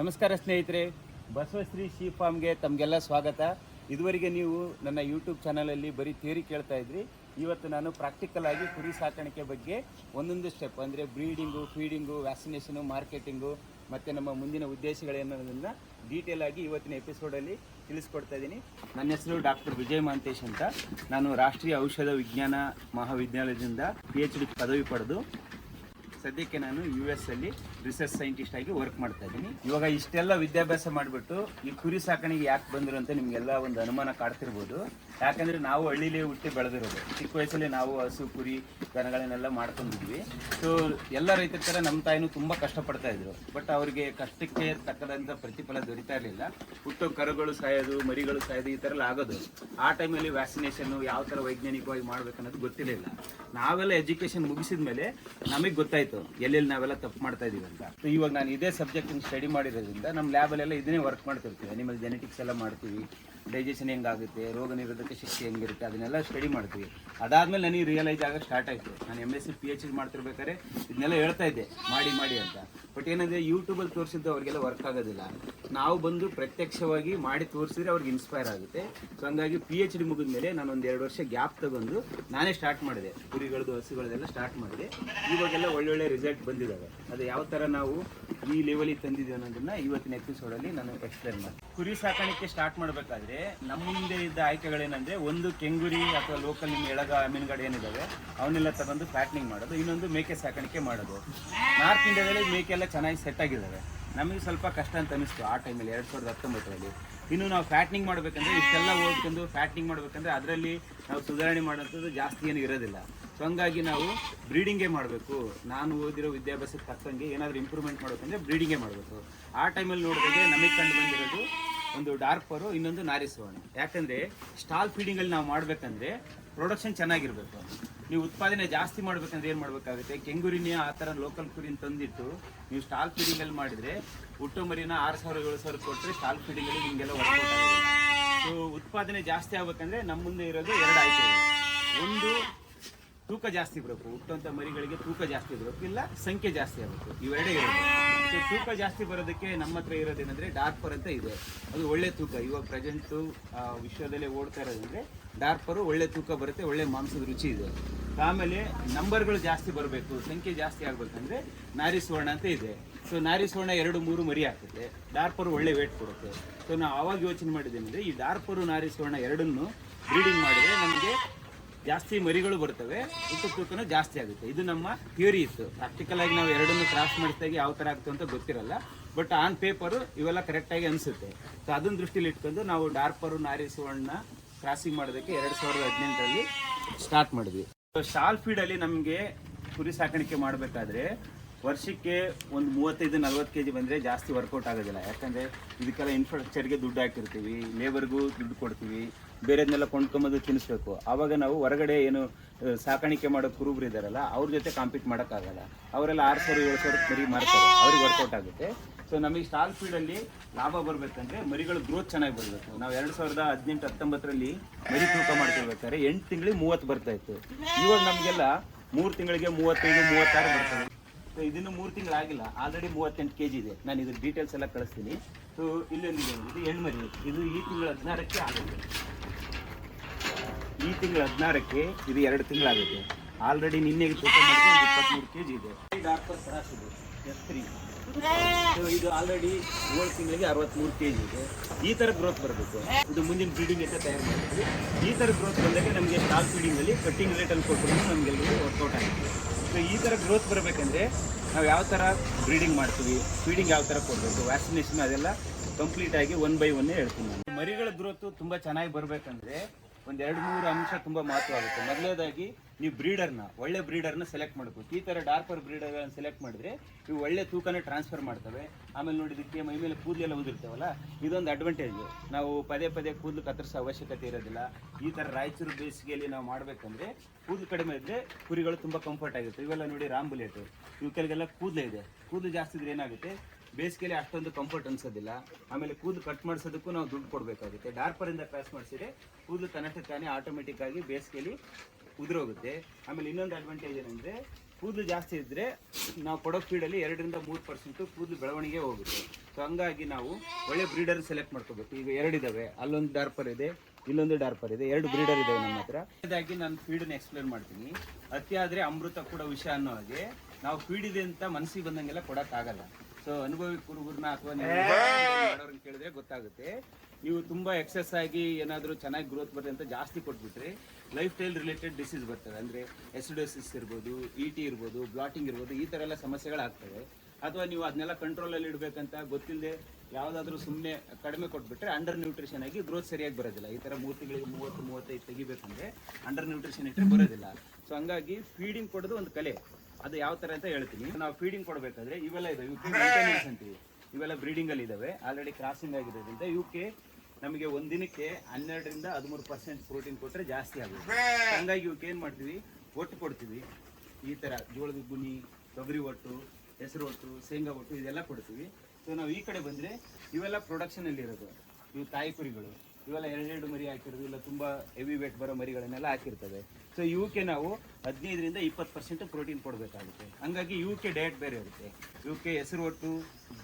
ನಮಸ್ಕಾರ ಸ್ನೇಹಿತರೆ, ಬಸವಶ್ರೀ ಶೀ ಫಾರ್ಮ್ಗೆ ತಮಗೆಲ್ಲ ಸ್ವಾಗತ. ಇದುವರೆಗೆ ನೀವು ನನ್ನ ಯೂಟ್ಯೂಬ್ ಚಾನಲಲ್ಲಿ ಬರೀ ಥಿಯರಿ ಕೇಳ್ತಾ ಇದ್ರಿ. ಇವತ್ತು ನಾನು ಪ್ರಾಕ್ಟಿಕಲ್ ಆಗಿ ಕುರಿ ಸಾಕಾಣಿಕೆ ಬಗ್ಗೆ ಒಂದೊಂದು ಸ್ಟೆಪ್ ಅಂದರೆ ಬ್ರೀಡಿಂಗು ಫೀಡಿಂಗು ವ್ಯಾಕ್ಸಿನೇಷನು ಮಾರ್ಕೆಟಿಂಗು ಮತ್ತು ನಮ್ಮ ಮುಂದಿನ ಉದ್ದೇಶಗಳೇನೋದನ್ನು ಡೀಟೇಲ್ ಆಗಿ ಇವತ್ತಿನ ಎಪಿಸೋಡಲ್ಲಿ ತಿಳಿಸ್ಕೊಡ್ತಾ ಇದ್ದೀನಿ. ನನ್ನ ಹೆಸರು ಡಾಕ್ಟರ್ ವಿಜಯ್ ಮಹಂತೇಶ್ ಅಂತ. ನಾನು ರಾಷ್ಟ್ರೀಯ ಔಷಧ ವಿಜ್ಞಾನ ಮಹಾವಿದ್ಯಾಲಯದಿಂದ ಪಿ ಎಚ್ ಡಿ ಪದವಿ ಪಡೆದು ಸದ್ಯಕ್ಕೆ ನಾನು ಯು ಎಸ್ ಅಲ್ಲಿ ರಿಸರ್ಚ್ ಸೈಂಟಿಸ್ಟ್ ಆಗಿ ವರ್ಕ್ ಮಾಡ್ತಾ ಇದ್ದೀನಿ. ಇವಾಗ ಇಷ್ಟೆಲ್ಲ ವಿದ್ಯಾಭ್ಯಾಸ ಮಾಡಿಬಿಟ್ಟು ಈ ಕುರಿ ಸಾಕಾಣಿಕೆ ಯಾಕೆ ಬಂದರು ಅಂತ ನಿಮಗೆಲ್ಲ ಒಂದು ಅನುಮಾನ ಕಾಡ್ತಿರ್ಬೋದು. ಯಾಕಂದ್ರೆ ನಾವು ಹಳ್ಳಿಲೇ ಹುಟ್ಟಿ ಬೆಳೆದಿರೋದು. ಚಿಕ್ಕ ವಯಸ್ಸಲ್ಲಿ ನಾವು ಹಸು, ಕುರಿ, ದನಗಳನ್ನೆಲ್ಲ ಮಾಡ್ಕೊಂಡಿದ್ವಿ ಸೊ ಎಲ್ಲ ರೈತರ ಥರ ನಮ್ಮ ತಾಯಿನೂ ತುಂಬ ಕಷ್ಟಪಡ್ತಾ ಇದ್ರು. ಬಟ್ ಅವರಿಗೆ ಕಷ್ಟಕ್ಕೆ ತಕ್ಕದಂಥ ಪ್ರತಿಫಲ ದೊರೀತಾ ಇರಲಿಲ್ಲ. ಹುಟ್ಟೋ ಕರುಗಳು ಸಾಯೋದು, ಮರಿಗಳು ಸಾಯೋದು ಈ ಥರ ಎಲ್ಲ ಆಗೋದು. ಆ ಟೈಮಲ್ಲಿ ವ್ಯಾಕ್ಸಿನೇಷನ್ ಯಾವ ಥರ ವೈಜ್ಞಾನಿಕವಾಗಿ ಮಾಡ್ಬೇಕನ್ನೋದು ಗೊತ್ತಿರಲಿಲ್ಲ. ನಾವೆಲ್ಲ ಎಜುಕೇಶನ್ ಮುಗಿಸಿದ ಮೇಲೆ ನಮಗೆ ಗೊತ್ತಾಯ್ತು. ಎಲ್ಲೆಲ್ಲಿ ನಾವೆಲ್ಲ ತಪ್ಪು ಮಾಡ್ತಾ ಇದೀವಿ ಅಂತ? ಸೊ ಇವಾಗ ನಾನು ಇದೇ ಸಬ್ಜೆಕ್ಟ್ ಸ್ಟಡಿ ಮಾಡಿರೋದ್ರಿಂದ ನಮ್ಮ ಲ್ಯಾಬಲ್ಲೆಲ್ಲ ಇದನ್ನೇ ವರ್ಕ್ ಮಾಡ್ತಿರ್ತೀವಿ. ಅನಿಮಲ್ ಜೆನೆಟಿಕ್ಸ್ ಎಲ್ಲ ಮಾಡ್ತೀವಿ. ಡೈಜೆಷನ್ ಹೆಂಗಾಗುತ್ತೆ ರೋಗ ನಿರೋಧಕ ಶಕ್ತಿ ಹೆಂಗಿರುತ್ತೆ ಅದನ್ನೆಲ್ಲ ಸ್ಟಡಿ ಮಾಡ್ತೀವಿ. ಅದಾದ್ಮೇಲೆ ನನಗೆ ರಿಯಲೈಸ್ ಆಗ ಸ್ಟಾರ್ಟ್ ಆಯಿತು. ನಾನು M S C P H D ಮಾಡ್ತಿರ್ಬೇಕಾದ್ರೆ ಇದನ್ನೆಲ್ಲ ಹೇಳ್ತಾ ಇದ್ದೆ. ಮಾಡಿ ಮಾಡಿ ಅಂತ. ಬಟ್ ಏನಂದರೆ ಯೂಟ್ಯೂಬಲ್ಲಿ ತೋರಿಸಿದ್ದು ಅವರಿಗೆಲ್ಲ ವರ್ಕ್ ಆಗೋದಿಲ್ಲ. ನಾವು ಬಂದು ಪ್ರತ್ಯಕ್ಷವಾಗಿ ಮಾಡಿ ತೋರಿಸಿದ್ರೆ ಅವ್ರಿಗೆ ಇನ್ಸ್ಪೈರ್ ಆಗುತ್ತೆ. ಸೊ ಹಂಗಾಗಿ ಪಿ ಎಚ್ ಡಿ ಮುಗಿದ ಮೇಲೆ ನಾನು ಒಂದು ಎರಡು ವರ್ಷ ಗ್ಯಾಪ್ ತಗೊಂಡು ನಾನೇ ಸ್ಟಾರ್ಟ್ ಮಾಡಿದೆ. ಕುರಿಗಳದ್ದು ಹಸುಗಳದೆಲ್ಲ ಸ್ಟಾರ್ಟ್ ಮಾಡಿದೆ. ಇವಾಗೆಲ್ಲ ಒಳ್ಳೊಳ್ಳೆ ರಿಸಲ್ಟ್ ಬಂದಿದ್ದಾವೆ ಅದು ಯಾವ ಥರ ನಾವು ಈ ಲೆವೆಲಿಗೆ ತಂದಿದ್ದೀವಿ ಅನ್ನೋದನ್ನ ಇವತ್ತಿನ ಎಪಿಸೋಡಲ್ಲಿ ನಾನು ಎಕ್ಸ್ಪ್ಲೇನ್ ಮಾಡಿ ಕುರಿ ಸಾಕಾಣಿಕೆ ಸ್ಟಾರ್ಟ್ ಮಾಡಬೇಕಾದ್ರೆ ನಮ್ಮ ಮುಂದೆ ಇದ್ದ ಆಯ್ಕೆಗಳೇನಂದರೆ ಒಂದು ಕೆಂಗುರಿ ಅಥವಾ ಲೋಕಲ್ ನಿಮ್ಮ ಎಳಗ ಮೀನುಗಡೆ ಏನಿದಾವೆ, ಅವನ್ನೆಲ್ಲ ತಗೊಂಡು ಫ್ಯಾಟ್ನಿಂಗ್ ಮಾಡೋದು. ಇನ್ನೊಂದು ಮೇಕೆ ಸಾಕಾಣಿಕೆ ಮಾಡೋದು. ನಾರ್ತ್ ಇಂಡಿಯಾದಲ್ಲಿ ಮೇಕೆ ಎಲ್ಲ ಚೆನ್ನಾಗಿ ಸೆಟ್ ಆಗಿದ್ದಾವೆ ನಮಗೆ ಸ್ವಲ್ಪ ಕಷ್ಟ ಅಂತ ಅನಿಸ್ತು ಆ ಟೈಮಲ್ಲಿ ಎರಡು ಸಾವಿರದ ಹತ್ತೊಂಬತ್ತರಲ್ಲಿ. ಇನ್ನು ನಾವು ಫ್ಯಾಟ್ನಿಂಗ್ ಮಾಡಬೇಕಂದ್ರೆ, ಇಷ್ಟೆಲ್ಲ ಓದ್ಕೊಂಡು ಫ್ಯಾಟ್ನಿಂಗ್ ಮಾಡಬೇಕಂದ್ರೆ ಅದರಲ್ಲಿ ನಾವು ಸುಧಾರಣೆ ಮಾಡೋಂಥದ್ದು ಜಾಸ್ತಿ ಏನು ಇರೋದಿಲ್ಲ. ಸೊ ಹಂಗಾಗಿ ನಾವು ಬ್ರೀಡಿಂಗೇ ಮಾಡಬೇಕು. ನಾನು ಓದಿರೋ ವಿದ್ಯಾಭ್ಯಾಸಕ್ಕೆ ತಕ್ಕಂಗೆ ಏನಾದರೂ ಇಂಪ್ರೂವ್ಮೆಂಟ್ ಮಾಡಬೇಕಂದ್ರೆ ಬ್ರೀಡಿಂಗೇ ಮಾಡಬೇಕು. ಆ ಟೈಮಲ್ಲಿ ನೋಡಿದ್ರೆ ನಮಗೆ ಕಂಡು ಬಂದಿರೋದು ಒಂದು ಡಾರ್ಕ್ ಪರು ಇನ್ನೊಂದು ನಾರಿ ಸುವರ್ಣ ಯಾಕಂದರೆ ಸ್ಟಾಲ್ ಫೀಡಿಂಗಲ್ಲಿ ನಾವು ಮಾಡಬೇಕಂದ್ರೆ ಪ್ರೊಡಕ್ಷನ್ ಚೆನ್ನಾಗಿರಬೇಕು. ನೀವು ಉತ್ಪಾದನೆ ಜಾಸ್ತಿ ಮಾಡ್ಬೇಕಂದ್ರೆ ಏನು ಮಾಡಬೇಕಾಗುತ್ತೆ? ಕೆಂಗುರಿನ ಆ ಥರ ಲೋಕಲ್ ಕುರಿನ ತಂದಿಟ್ಟು ನೀವು ಸ್ಟಾಲ್ ಫೀಡಿಂಗಲ್ಲಿ ಮಾಡಿದರೆ ಹುಟ್ಟು ಮರಿನ ಆರು ಸಾವಿರ, ಏಳು ಸಾವಿರ ಕೊಟ್ಟರೆ ಸ್ಟಾಲ್ ಫೀಡಿಂಗಲ್ಲಿ ನಿಮಗೆಲ್ಲ ಸೊ ಉತ್ಪಾದನೆ ಜಾಸ್ತಿ ಆಗ್ಬೇಕಂದ್ರೆ ನಮ್ಮ ಮುಂದೆ ಇರೋದು ಎರಡು ಆಯ್ಕೆ ಒಂದು ತೂಕ ಜಾಸ್ತಿ ಬರಬೇಕು. ಹುಟ್ಟುವಂಥ ಮರಿಗಳಿಗೆ ತೂಕ ಜಾಸ್ತಿ ಬರಬೇಕು ಇಲ್ಲ ಸಂಖ್ಯೆ ಜಾಸ್ತಿ ಆಗಬೇಕು ಇವೆರಡೇ ಇರುತ್ತೆ. ತೂಕ ಜಾಸ್ತಿ ಬರೋದಕ್ಕೆ ನಮ್ಮ ಹತ್ರ ಇರೋದೇನೆಂದರೆ ಡಾರ್ಪರ್ ಅಂತ ಇದೆ. ಅದು ಒಳ್ಳೆ ತೂಕ. ಇವಾಗ ಪ್ರೆಸೆಂಟು ವಿಶ್ವದಲ್ಲೇ ಓಡ್ತಾ ಇರೋದಂದ್ರೆ ಡಾರ್ಪರು ಒಳ್ಳೆ ತೂಕ ಬರುತ್ತೆ, ಒಳ್ಳೆ ಮಾಂಸದ ರುಚಿ ಇದೆ. ಆಮೇಲೆ ನಂಬರ್ಗಳು ಜಾಸ್ತಿ ಬರಬೇಕು, ಸಂಖ್ಯೆ ಜಾಸ್ತಿ ಆಗಬೇಕಂದ್ರೆ ನಾರಿ ಸುವರ್ಣ ಅಂತ ಇದೆ. ಸೊ ನಾರಿ ಸುವರ್ಣ ಎರಡು, ಮೂರು ಮರಿ ಆಗ್ತದೆ. ಡಾರ್ಪರು ಒಳ್ಳೆ ವೇಟ್ ಕೊಡುತ್ತೆ. ಸೊ ನಾವು ಆವಾಗ ಯೋಚನೆ ಮಾಡಿದ್ದೇನೆಂದರೆ ಈ ಡಾರ್ಪರು ನಾರಿ ಸುವರ್ಣ ಎರಡನ್ನು ಬ್ರೀಡಿಂಗ್ ಮಾಡಿದರೆ ನಮಗೆ ಜಾಸ್ತಿ ಮರಿಗಳು ಬರ್ತವೆ, ಉಪ್ಪು ತೂಕನು ಜಾಸ್ತಿ ಆಗುತ್ತೆ. ಇದು ನಮ್ಮ ಥಿಯರಿ ಇತ್ತು. ಪ್ರಾಕ್ಟಿಕಲ್ ಆಗಿ ನಾವು ಎರಡನ್ನು ಕ್ರಾಸ್ ಮಾಡಿದಾಗ ಯಾವ ಥರ ಆಗುತ್ತೆ ಅಂತ ಗೊತ್ತಿರಲ್ಲ. ಬಟ್ ಆನ್ ಪೇಪರು ಇವೆಲ್ಲ ಕರೆಕ್ಟಾಗಿ ಅನಿಸುತ್ತೆ. ಸೊ ಅದನ್ನ ದೃಷ್ಟಿಲಿ ಇಟ್ಕೊಂಡು ನಾವು ಡಾರ್ಪರು ನಾರಿ ಸುವರ್ಣ ಕ್ರಾಸಿಂಗ್ ಮಾಡೋದಕ್ಕೆ ಎರಡು ಸಾವಿರದ ಹದಿನೆಂಟರಲ್ಲಿ ಸ್ಟಾರ್ಟ್ ಮಾಡಿದ್ವಿ. ಶಾಲ್ ಫೀಡಲ್ಲಿ ನಮಗೆ ಕುರಿ ಸಾಕಾಣಿಕೆ ಮಾಡಬೇಕಾದ್ರೆ ವರ್ಷಕ್ಕೆ ಒಂದು ಮೂವತ್ತೈದು, ನಲ್ವತ್ತು ಕೆ ಜಿ ಬಂದರೆ ಜಾಸ್ತಿ ವರ್ಕೌಟ್ ಆಗೋದಿಲ್ಲ. ಯಾಕಂದರೆ ಇದಕ್ಕೆಲ್ಲ ಇನ್ಫ್ರಾಸ್ಟ್ರಕ್ಚರ್ಗೆ ದುಡ್ಡು ಹಾಕಿರ್ತೀವಿ ಲೇಬರ್ಗೂ ದುಡ್ಡು ಕೊಡ್ತೀವಿ. ಬೇರೆದನ್ನೆಲ್ಲ ಕೊಂಡ್ಕೊಂಬಂದು ತಿನ್ನಿಸ್ಬೇಕು ಆವಾಗ ನಾವು ಹೊರಗಡೆ ಏನು ಸಾಕಾಣಿಕೆ ಮಾಡೋ ಕುರುಬ್ರು ಇದ್ದಾರಲ್ಲ ಅವ್ರ ಜೊತೆ ಕಾಂಪೀಟ್ ಮಾಡೋಕ್ಕಾಗಲ್ಲ. ಅವರೆಲ್ಲ ಆರು ಸಾವಿರ ಏಳು ಸಾವಿರ ಮರಿ ಮಾರ್ತಾರೆ, ಅವ್ರಿಗೆ ವರ್ಕೌಟ್ ಆಗುತ್ತೆ. ಸೊ ನಮಗೆ ಸ್ಟಾಲ್ ಫೀಲ್ಡಲ್ಲಿ ಲಾಭ ಬರಬೇಕಂದ್ರೆ ಮರಿಗಳು ಗ್ರೋತ್ ಚೆನ್ನಾಗಿ ಬರಬೇಕು. ನಾವು ಎರಡು ಸಾವಿರದ ಹದಿನೆಂಟು, ಹತ್ತೊಂಬತ್ತರಲ್ಲಿ ಮರಿ ತೂಕ ಮಾಡ್ತಿರ್ಬೇಕಾದ್ರೆ ಎಂಟು ತಿಂಗಳಿಗೆ ಮೂವತ್ತು ಬರ್ತಾ ಇತ್ತು. ಇವಾಗ ನಮಗೆಲ್ಲ ಮೂರು ತಿಂಗಳಿಗೆ ಮೂವತ್ತೈದು, ಮೂವತ್ತಾರು ಬರ್ತವೆ ಸೊ ಇದನ್ನು ಮೂರು ತಿಂಗಳಾಗಿಲ್ಲ ಆಲ್ರೆಡಿ ಮೂವತ್ತೆಂಟು ಕೆ ಜಿ ಇದೆ. ನಾನು ಇದ್ರ ಡೀಟೇಲ್ಸ್ ಎಲ್ಲ ಕಳಿಸ್ತೀನಿ. ಸೊ ಇಲ್ಲೊಂದಿದೆ ಇದು ಹೆಣ್ಮರಿ, ಇದು ಈ ತಿಂಗಳ ಹದಿನಾರಕ್ಕೆ ಆಗುತ್ತೆ. ಈ ತಿಂಗಳ ಹದಿನಾರಕ್ಕೆ ಇದು ಎರಡು ತಿಂಗಳಾಗುತ್ತೆ. ಆಲ್ರೆಡಿ ನಿನ್ನೆಗೆ ತೂಕ ಮಾಡಿದ್ರೆ ಇಪ್ಪತ್ತ್ಮೂರು ಕೆ ಜಿ ಇದೆ. ಡಾಕ್ಟರ್ ಕ್ರಾಸ್ ಇದು ಎಸ್ ತ್ರೀ ಇದು ಆಲ್ರೆಡಿ ಏಳು ತಿಂಗಳಿಗೆ ಅರವತ್ತ್ಮೂರು ಕೆ ಜಿ ಇದೆ. ಈ ಥರ ಗ್ರೋತ್ ಬರಬೇಕು. ಇದು ಮುಂದಿನ ಬ್ರೀಡಿಂಗ್ ಅಂತ ತಯಾರು ಮಾಡ್ತೀವಿ. ಈ ಥರ ಗ್ರೋತ್ ಬಂದಾಗ ನಮಗೆ ಸ್ಟಾಲ್ ಫೀಡಿಂಗಲ್ಲಿ ಕಟ್ಟಿಂಗ್ ರೇಟಲ್ಲಿ ಕೊಟ್ಟರು ನಮಗೆಲ್ಲರಿಗೂ ವರ್ಕೌಟ್ ಆಗುತ್ತೆ. ಸೊ ಈ ಥರ ಗ್ರೋತ್ ಬರಬೇಕಂದ್ರೆ ನಾವು ಯಾವ ಥರ ಬ್ರೀಡಿಂಗ್ ಮಾಡ್ತೀವಿ ಫೀಡಿಂಗ್ ಯಾವ ಥರ ಕೊಡಬೇಕು ವ್ಯಾಕ್ಸಿನೇಷನ್ ಅದೆಲ್ಲ ಕಂಪ್ಲೀಟ್ ಆಗಿ ಒನ್ ಬೈ ಒನ್ನೇ ಹೇಳ್ತೀನಿ ನಾನು. ಮರಿಗಳ ಗ್ರೋತು ತುಂಬ ಚೆನ್ನಾಗಿ ಬರಬೇಕಂದ್ರೆ ಒಂದು ಎರಡು ಮೂರು ಅಂಶ ತುಂಬ ಮಹತ್ವ ಆಗುತ್ತೆ ಮೊದಲನೇದಾಗಿ, ನೀವು ಬ್ರೀಡರ್ನ, ಒಳ್ಳೆ ಬ್ರೀಡರ್ನ ಸೆಲೆಕ್ಟ್ ಮಾಡಬೇಕು ಈ ಥರ ಡಾರ್ಪರ್ ಬ್ರೀಡರ್ಗಳನ್ನ ಸೆಲೆಕ್ಟ್ ಮಾಡಿದ್ರೆ ಇವು ಒಳ್ಳೆ ತೂಕನ ಟ್ರಾನ್ಸ್ಫರ್ ಮಾಡ್ತವೆ. ಆಮೇಲೆ ನೋಡಿ ಇದಕ್ಕೆ ಮೈ ಮೇಲೆ ಕೂದಲೆಲ್ಲ ಉದಿರ್ತಾವಲ್ಲ? ಇದೊಂದು ಅಡ್ವಾಂಟೇಜ್ ನಾವು ಪದೇ ಪದೇ ಕೂದಲು ಕತ್ತರಿಸೋ ಅವಶ್ಯಕತೆ ಇರೋದಿಲ್ಲ. ಈ ಥರ ರಾಯಚೂರು ಬೇಸಿಗೆಯಲ್ಲಿ ನಾವು ಮಾಡಬೇಕಂದ್ರೆ ಕೂದಲು ಕಡಿಮೆ ಇದ್ದರೆ ಕುರಿಗಳು ತುಂಬ ಕಂಫರ್ಟ್ ಆಗುತ್ತೆ ಇವೆಲ್ಲ ನೋಡಿ ರಾಂಬುಲೇಟು. ಇವಕ್ಕೆಲ್ಲ ಕೂದಲೇ ಇದೆ. ಕೂದಲು ಜಾಸ್ತಿ ಇದ್ರೆ ಏನಾಗುತ್ತೆ? ಬೇಸಿಗೆಯಲ್ಲಿ ಅಷ್ಟೊಂದು ಕಂಫರ್ಟ್ ಅನ್ಸೋದಿಲ್ಲ. ಆಮೇಲೆ ಕೂದಲು ಕಟ್ ಮಾಡಿಸೋದಕ್ಕೂ ನಾವು ದುಡ್ಡು ಕೊಡಬೇಕಾಗುತ್ತೆ. ಡಾರ್ಪರಿಂದ ಪ್ಯಾಸ್ ಮಾಡಿಸಿದ್ರೆ ಕೂದಲು ತನಕ ತಾನೇ ಆಟೋಮೆಟಿಕ್ ಆಗಿ ಬೇಸಿಗೆಯಲ್ಲಿ ಉದುರೋಗುತ್ತೆ. ಆಮೇಲೆ ಇನ್ನೊಂದು ಅಡ್ವಾಂಟೇಜ್ ಏನಂದರೆ ಕೂದಲು ಜಾಸ್ತಿ ಇದ್ದರೆ ನಾವು ಕೊಡೋ ಫೀಡಲ್ಲಿ ಎರಡರಿಂದ ಮೂರು ಪರ್ಸೆಂಟು ಕೂದಲು ಬೆಳವಣಿಗೆ ಹೋಗುತ್ತೆ. ಸೊ ಹಂಗಾಗಿ ನಾವು ಒಳ್ಳೆ ಬ್ರೀಡರ್ ಸೆಲೆಕ್ಟ್ ಮಾಡ್ಕೋಬೇಕು. ಈಗ ಎರಡಿದಾವೆ. ಅಲ್ಲೊಂದು ಡಾರ್ಪರ್ ಇದೆ, ಇಲ್ಲೊಂದು ಡಾರ್ಪರ್ ಇದೆ. ಎರಡು ಬ್ರೀಡರ್ ಇದಾವೆ ನಮ್ಮ ಹತ್ರ. ಇದಾಗಿ ನಾನು ಫೀಡನ್ನ ಎಕ್ಸ್ಪ್ಲೇನ್ ಮಾಡ್ತೀನಿ. ಅತಿ ಆದ್ರೆ ಅಮೃತ ಕೂಡ ವಿಷ ಅನ್ನೋ ಹಾಗೆ. ನಾವು ಫೀಡ್ ಇದೆ ಅಂತ ಮನಸ್ಸಿಗೆ ಬಂದಂಗೆಲ್ಲ ಕೊಡಕ್ಕಾಗಲ್ಲ. ಸೊ ಅನುಭವಿ ಕುರುಬರನ್ನ ಅಥವಾ ಮಾಡೋರನ್ನ ಕೇಳಿದ್ರೆ ಗೊತ್ತಾಗುತ್ತೆ. ನೀವು ತುಂಬಾ ಎಕ್ಸೆಸ್ ಆಗಿ ಏನಾದರೂ ಚೆನ್ನಾಗಿ ಗ್ರೋತ್ ಬರ್ತದೆ ಅಂತ ಜಾಸ್ತಿ ಕೊಟ್ಬಿಟ್ರೆ ಲೈಫ್ ಸ್ಟೈಲ್ ರಿಲೇಟೆಡ್ ಡಿಸೀಸ್ ಬರ್ತದೆ. ಅಂದ್ರೆ ಎಸಿಡೋಸಿಸ್ ಇರ್ಬೋದು ಇ ಟಿ ಇರ್ಬೋದು ಬ್ಲಾಟಿಂಗ್ ಇರ್ಬೋದು ಈ ಥರ ಎಲ್ಲ ಸಮಸ್ಯೆಗಳಾಗ್ತವೆ ಅಥವಾ ನೀವು ಅದನ್ನೆಲ್ಲ ಕಂಟ್ರೋಲಲ್ಲಿ ಇಡಬೇಕಂತ ಗೊತ್ತಿಲ್ಲದೆ ಯಾವುದಾದ್ರೂ ಸುಮ್ಮನೆ ಕಡಿಮೆ ಕೊಟ್ಬಿಟ್ರೆ ಅಂಡರ್ ನ್ಯೂಟ್ರಿಷನ್ ಆಗಿ ಗ್ರೋತ್ ಸರಿಯಾಗಿ ಬರೋದಿಲ್ಲ. ಈ ಥರ ಮೂರ್ತಿಗಳಿಗೆ ಮೂವತ್ತು ಮೂವತ್ತೈದು ತೆಗಿಬೇಕಂದ್ರೆ ಅಂಡರ್ ನ್ಯೂಟ್ರಿಷನ್ ಇಟ್ಟರೆ ಬರೋದಿಲ್ಲ. ಸೊ ಹಂಗಾಗಿ ಫೀಡಿಂಗ್ ಕೊಡೋದು ಒಂದು ಕಲೆ. ಅದು ಯಾವ ತರ ಅಂತ ಹೇಳ್ತೀನಿ. ನಾವು ಫೀಡಿಂಗ್ ಕೊಡಬೇಕಾದ್ರೆ ಇವೆಲ್ಲ ಇದೆ ಇವಕ್ಕೆ ಮೇಂಟೆನೆನ್ಸ್ ಅಂತೀವಿ. ಇವೆಲ್ಲ ಬ್ರೀಡಿಂಗ್ ಅಲ್ಲಿ ಇದಾವೆ. ಆಲ್ರೆಡಿ ಕ್ರಾಸಿಂಗ್ ಆಗಿರೋದ್ರಿಂದ ಇವಕ್ಕೆ ನಮಗೆ ಒಂದಿನಕ್ಕೆ ಹನ್ನೆರಡರಿಂದ ಹದಿಮೂರು ಪರ್ಸೆಂಟ್ ಪ್ರೋಟೀನ್ ಕೊಟ್ಟರೆ ಜಾಸ್ತಿ ಆಗುತ್ತೆ. ಹಂಗಾಗಿ ಇವಕ್ಕೆ ಏನು ಮಾಡ್ತೀವಿ? ಒಟ್ಟು ಕೊಡ್ತೀವಿ. ಈ ಥರ ಜೋಳದ ಗುಣಿ ತೊಗರಿ ಒಟ್ಟು ಹೆಸರು ಒಟ್ಟು ಶೇಂಗಾ ಒಟ್ಟು ಇದೆಲ್ಲ ಕೊಡ್ತೀವಿ. ಸೊ ನಾವು ಈ ಕಡೆ ಬಂದರೆ ಇವೆಲ್ಲ ಪ್ರೊಡಕ್ಷನಲ್ಲಿರೋದು ಅಲ್ಲಿ ಇರೋದು. ಇವು ತಾಯಿ ಕುರಿಗಳು. ಇವೆಲ್ಲ ಎರಡೆರಡು ಮರಿ ಹಾಕಿರೋದು, ಇಲ್ಲ ತುಂಬ ಹೆವಿ ವೇಟ್ ಬರೋ ಮರಿಗಳನ್ನೆಲ್ಲ ಹಾಕಿರ್ತವೆ ಸೊ ಇವಕ್ಕೆ ನಾವು ಹದಿನೈದರಿಂದ ಇಪ್ಪತ್ತು ಪರ್ಸೆಂಟ್ ಪ್ರೋಟೀನ್ ಕೊಡಬೇಕಾಗುತ್ತೆ. ಹಂಗಾಗಿ ಇವಕ್ಕೆ ಡಯಟ್ ಬೇರೆ ಇರುತ್ತೆ. ಇವಕ್ಕೆ ಹೆಸರು ಒಟ್ಟು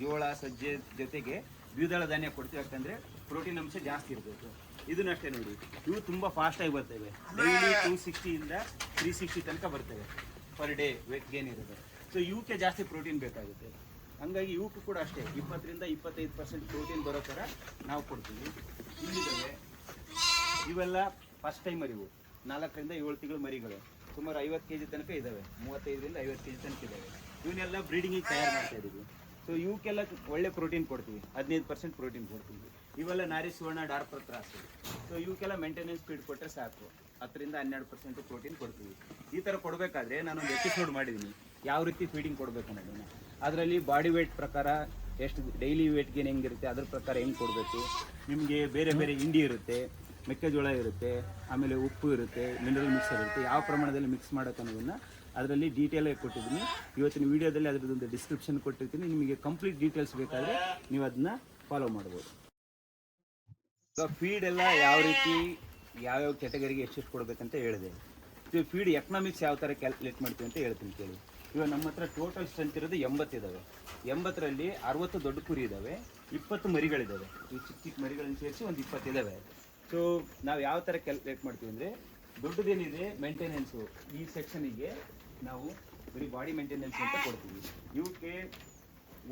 ಜೋಳ, ಸಜ್ಜೆ ಜೊತೆಗೆ ದ್ವಿದಳ ಧಾನ್ಯ ಕೊಡ್ತೀವಿ. ಯಾಕಂದರೆ ಪ್ರೋಟೀನ್ ಅಂಶ ಜಾಸ್ತಿ ಇರಬೇಕು ಇದನ್ನಷ್ಟೇ ನೋಡಿ, ಇವು ತುಂಬ ಫಾಸ್ಟಾಗಿ ಬರ್ತವೆ. ಡೈಲಿ ಟೂ ಸಿಕ್ಸ್ಟಿಯಿಂದ ತ್ರೀ ಸಿಕ್ಸ್ಟಿ ತನಕ ಬರ್ತವೆ. ಪರ್ ಡೇ ವೇಟ್ ಗೇನ್ ಇರುತ್ತೆ ಸೊ ಇವಕ್ಕೆ ಜಾಸ್ತಿ ಪ್ರೋಟೀನ್ ಬೇಕಾಗುತ್ತೆ. ಹಂಗಾಗಿ ಇವಕ್ಕೂ ಕೂಡ ಅಷ್ಟೇ. ಇಪ್ಪತ್ತರಿಂದ ಇಪ್ಪತ್ತೈದು ಪರ್ಸೆಂಟ್ ಪ್ರೋಟೀನ್ ಬರೋ ಥರ ನಾವು ಕೊಡ್ತೀವಿ. ಇಲ್ಲಿದ್ದಾವೆ ಇವೆಲ್ಲ ಫಸ್ಟ್ ಟೈಮ್ ಮರಿವು ನಾಲ್ಕರಿಂದ ಏಳು ತಿಂಗಳು ಮರಿಗಳು. ಸುಮಾರು ಐವತ್ತು ಕೆ ಜಿ ತನಕ ಇದ್ದಾವೆ. ಮೂವತ್ತೈದರಿಂದ ಐವತ್ತು ಕೆ ಜಿ ತನಕ ಇದ್ದಾವೆ. ಇವನ್ನೆಲ್ಲ ಬ್ರೀಡಿಂಗಿಗೆ ತಯಾರು ಮಾಡ್ತಾ ಇದ್ದೀವಿ. ಸೊ ಇವಕ್ಕೆಲ್ಲ ಒಳ್ಳೆ ಪ್ರೋಟೀನ್ ಕೊಡ್ತೀವಿ. ಹದಿನೈದು ಪರ್ಸೆಂಟ್ ಪ್ರೋಟೀನ್ ಕೊಡ್ತೀವಿ. ಇವೆಲ್ಲ ನಾರಿ, ಸುವರ್ಣ ಡಾರ್ಪರ್ ತ್ರಾಸು ಸೊ ಇವಕ್ಕೆಲ್ಲ ಮೇಂಟೆನೆನ್ಸ್ ಫೀಡ್ ಕೊಟ್ಟರೆ ಸಾಕು. ಹತ್ತರಿಂದ ಹನ್ನೆರಡು ಪರ್ಸೆಂಟ್ ಪ್ರೋಟೀನ್ ಕೊಡ್ತೀವಿ. ಈ ಥರ ಕೊಡಬೇಕಾದ್ರೆ ನಾನೊಂದು ಎಪಿಸೋಡ್ ಮಾಡಿದ್ದೀನಿ ಯಾವ ರೀತಿ ಫೀಡಿಂಗ್ ಕೊಡಬೇಕು ಅನ್ನೋದನ್ನು. ಅದರಲ್ಲಿ ಬಾಡಿ ವೇಟ್ ಪ್ರಕಾರ ಎಷ್ಟು ಡೈಲಿ ವೇಟ್ ಹೆಂಗಿರುತ್ತೆ, ಅದ್ರ ಪ್ರಕಾರ ಹೆಂಗೆ ಕೊಡಬೇಕು? ನಿಮಗೆ ಬೇರೆ ಬೇರೆ ಹಿಂಡಿ ಇರುತ್ತೆ, ಮೆಕ್ಕೆಜೋಳ ಇರುತ್ತೆ, ಆಮೇಲೆ ಉಪ್ಪು ಇರುತ್ತೆ ಮಿನರಲ್ ಮಿಕ್ಸರ್ ಇರುತ್ತೆ. ಯಾವ ಪ್ರಮಾಣದಲ್ಲಿ ಮಿಕ್ಸ್ ಮಾಡೋಕೆ ಅನ್ನೋದನ್ನು ಅದರಲ್ಲಿ ಡೀಟೇಲ್ ಆಗಿ ಕೊಟ್ಟಿದ್ದೀನಿ. ಇವತ್ತಿನ ವಿಡಿಯೋದಲ್ಲಿ ಅದರದ್ದೊಂದು ಡಿಸ್ಕ್ರಿಪ್ಷನ್ ಕೊಟ್ಟಿರ್ತೀನಿ. ನಿಮಗೆ ಕಂಪ್ಲೀಟ್ ಡೀಟೇಲ್ಸ್ ಬೇಕಾದರೆ ನೀವು ಅದನ್ನ ಫಾಲೋ ಮಾಡ್ಬೋದು. ಸೊ ಫೀಡ್ ಎಲ್ಲ ಯಾವ ರೀತಿ, ಯಾವ್ಯಾವ ಕ್ಯಾಟಗರಿಗೆ ಎಷ್ಟೆಷ್ಟು ಕೊಡಬೇಕಂತ ಹೇಳಿದೆ. ಫೀಡ್ ಎಕನಾಮಿಕ್ಸ್ ಯಾವ ಥರ ಕ್ಯಾಲ್ಕುಲೇಟ್ ಮಾಡ್ತೀವಿ ಅಂತ ಹೇಳ್ತೀನಿ ಕೇಳಿ. ಇವಾಗ ನಮ್ಮ ಹತ್ರ ಟೋಟಲ್ ಸ್ಟ್ರೆಂತ್ ಇರೋದು ಎಂಬತ್ತಿದ್ದಾವೆ ಎಂಬತ್ತರಲ್ಲಿ ಅರವತ್ತು ದೊಡ್ಡ ಕುರಿ ಇದ್ದಾವೆ ಇಪ್ಪತ್ತು ಮರಿಗಳಿದ್ದಾವೆ ಈ ಚಿಕ್ಕ ಚಿಕ್ಕ ಮರಿಗಳನ್ನು ಸೇರಿಸಿ ಒಂದು ಇಪ್ಪತ್ತಿದ್ದಾವೆ ಸೊ ನಾವು ಯಾವ ಥರ ಕ್ಯಾಲ್ಕುಲೇಟ್ ಮಾಡ್ತೀವಿ ಅಂದರೆ ದೊಡ್ಡದೇನಿದೆ ಮೇಂಟೆನೆನ್ಸು ಈ ಸೆಕ್ಷನಿಗೆ ನಾವು ಬರೀ ಬಾಡಿ ಮೇಂಟೆನೆನ್ಸ್ ಅಂತ ಕೊಡ್ತೀವಿ. ಇವಕ್ಕೆ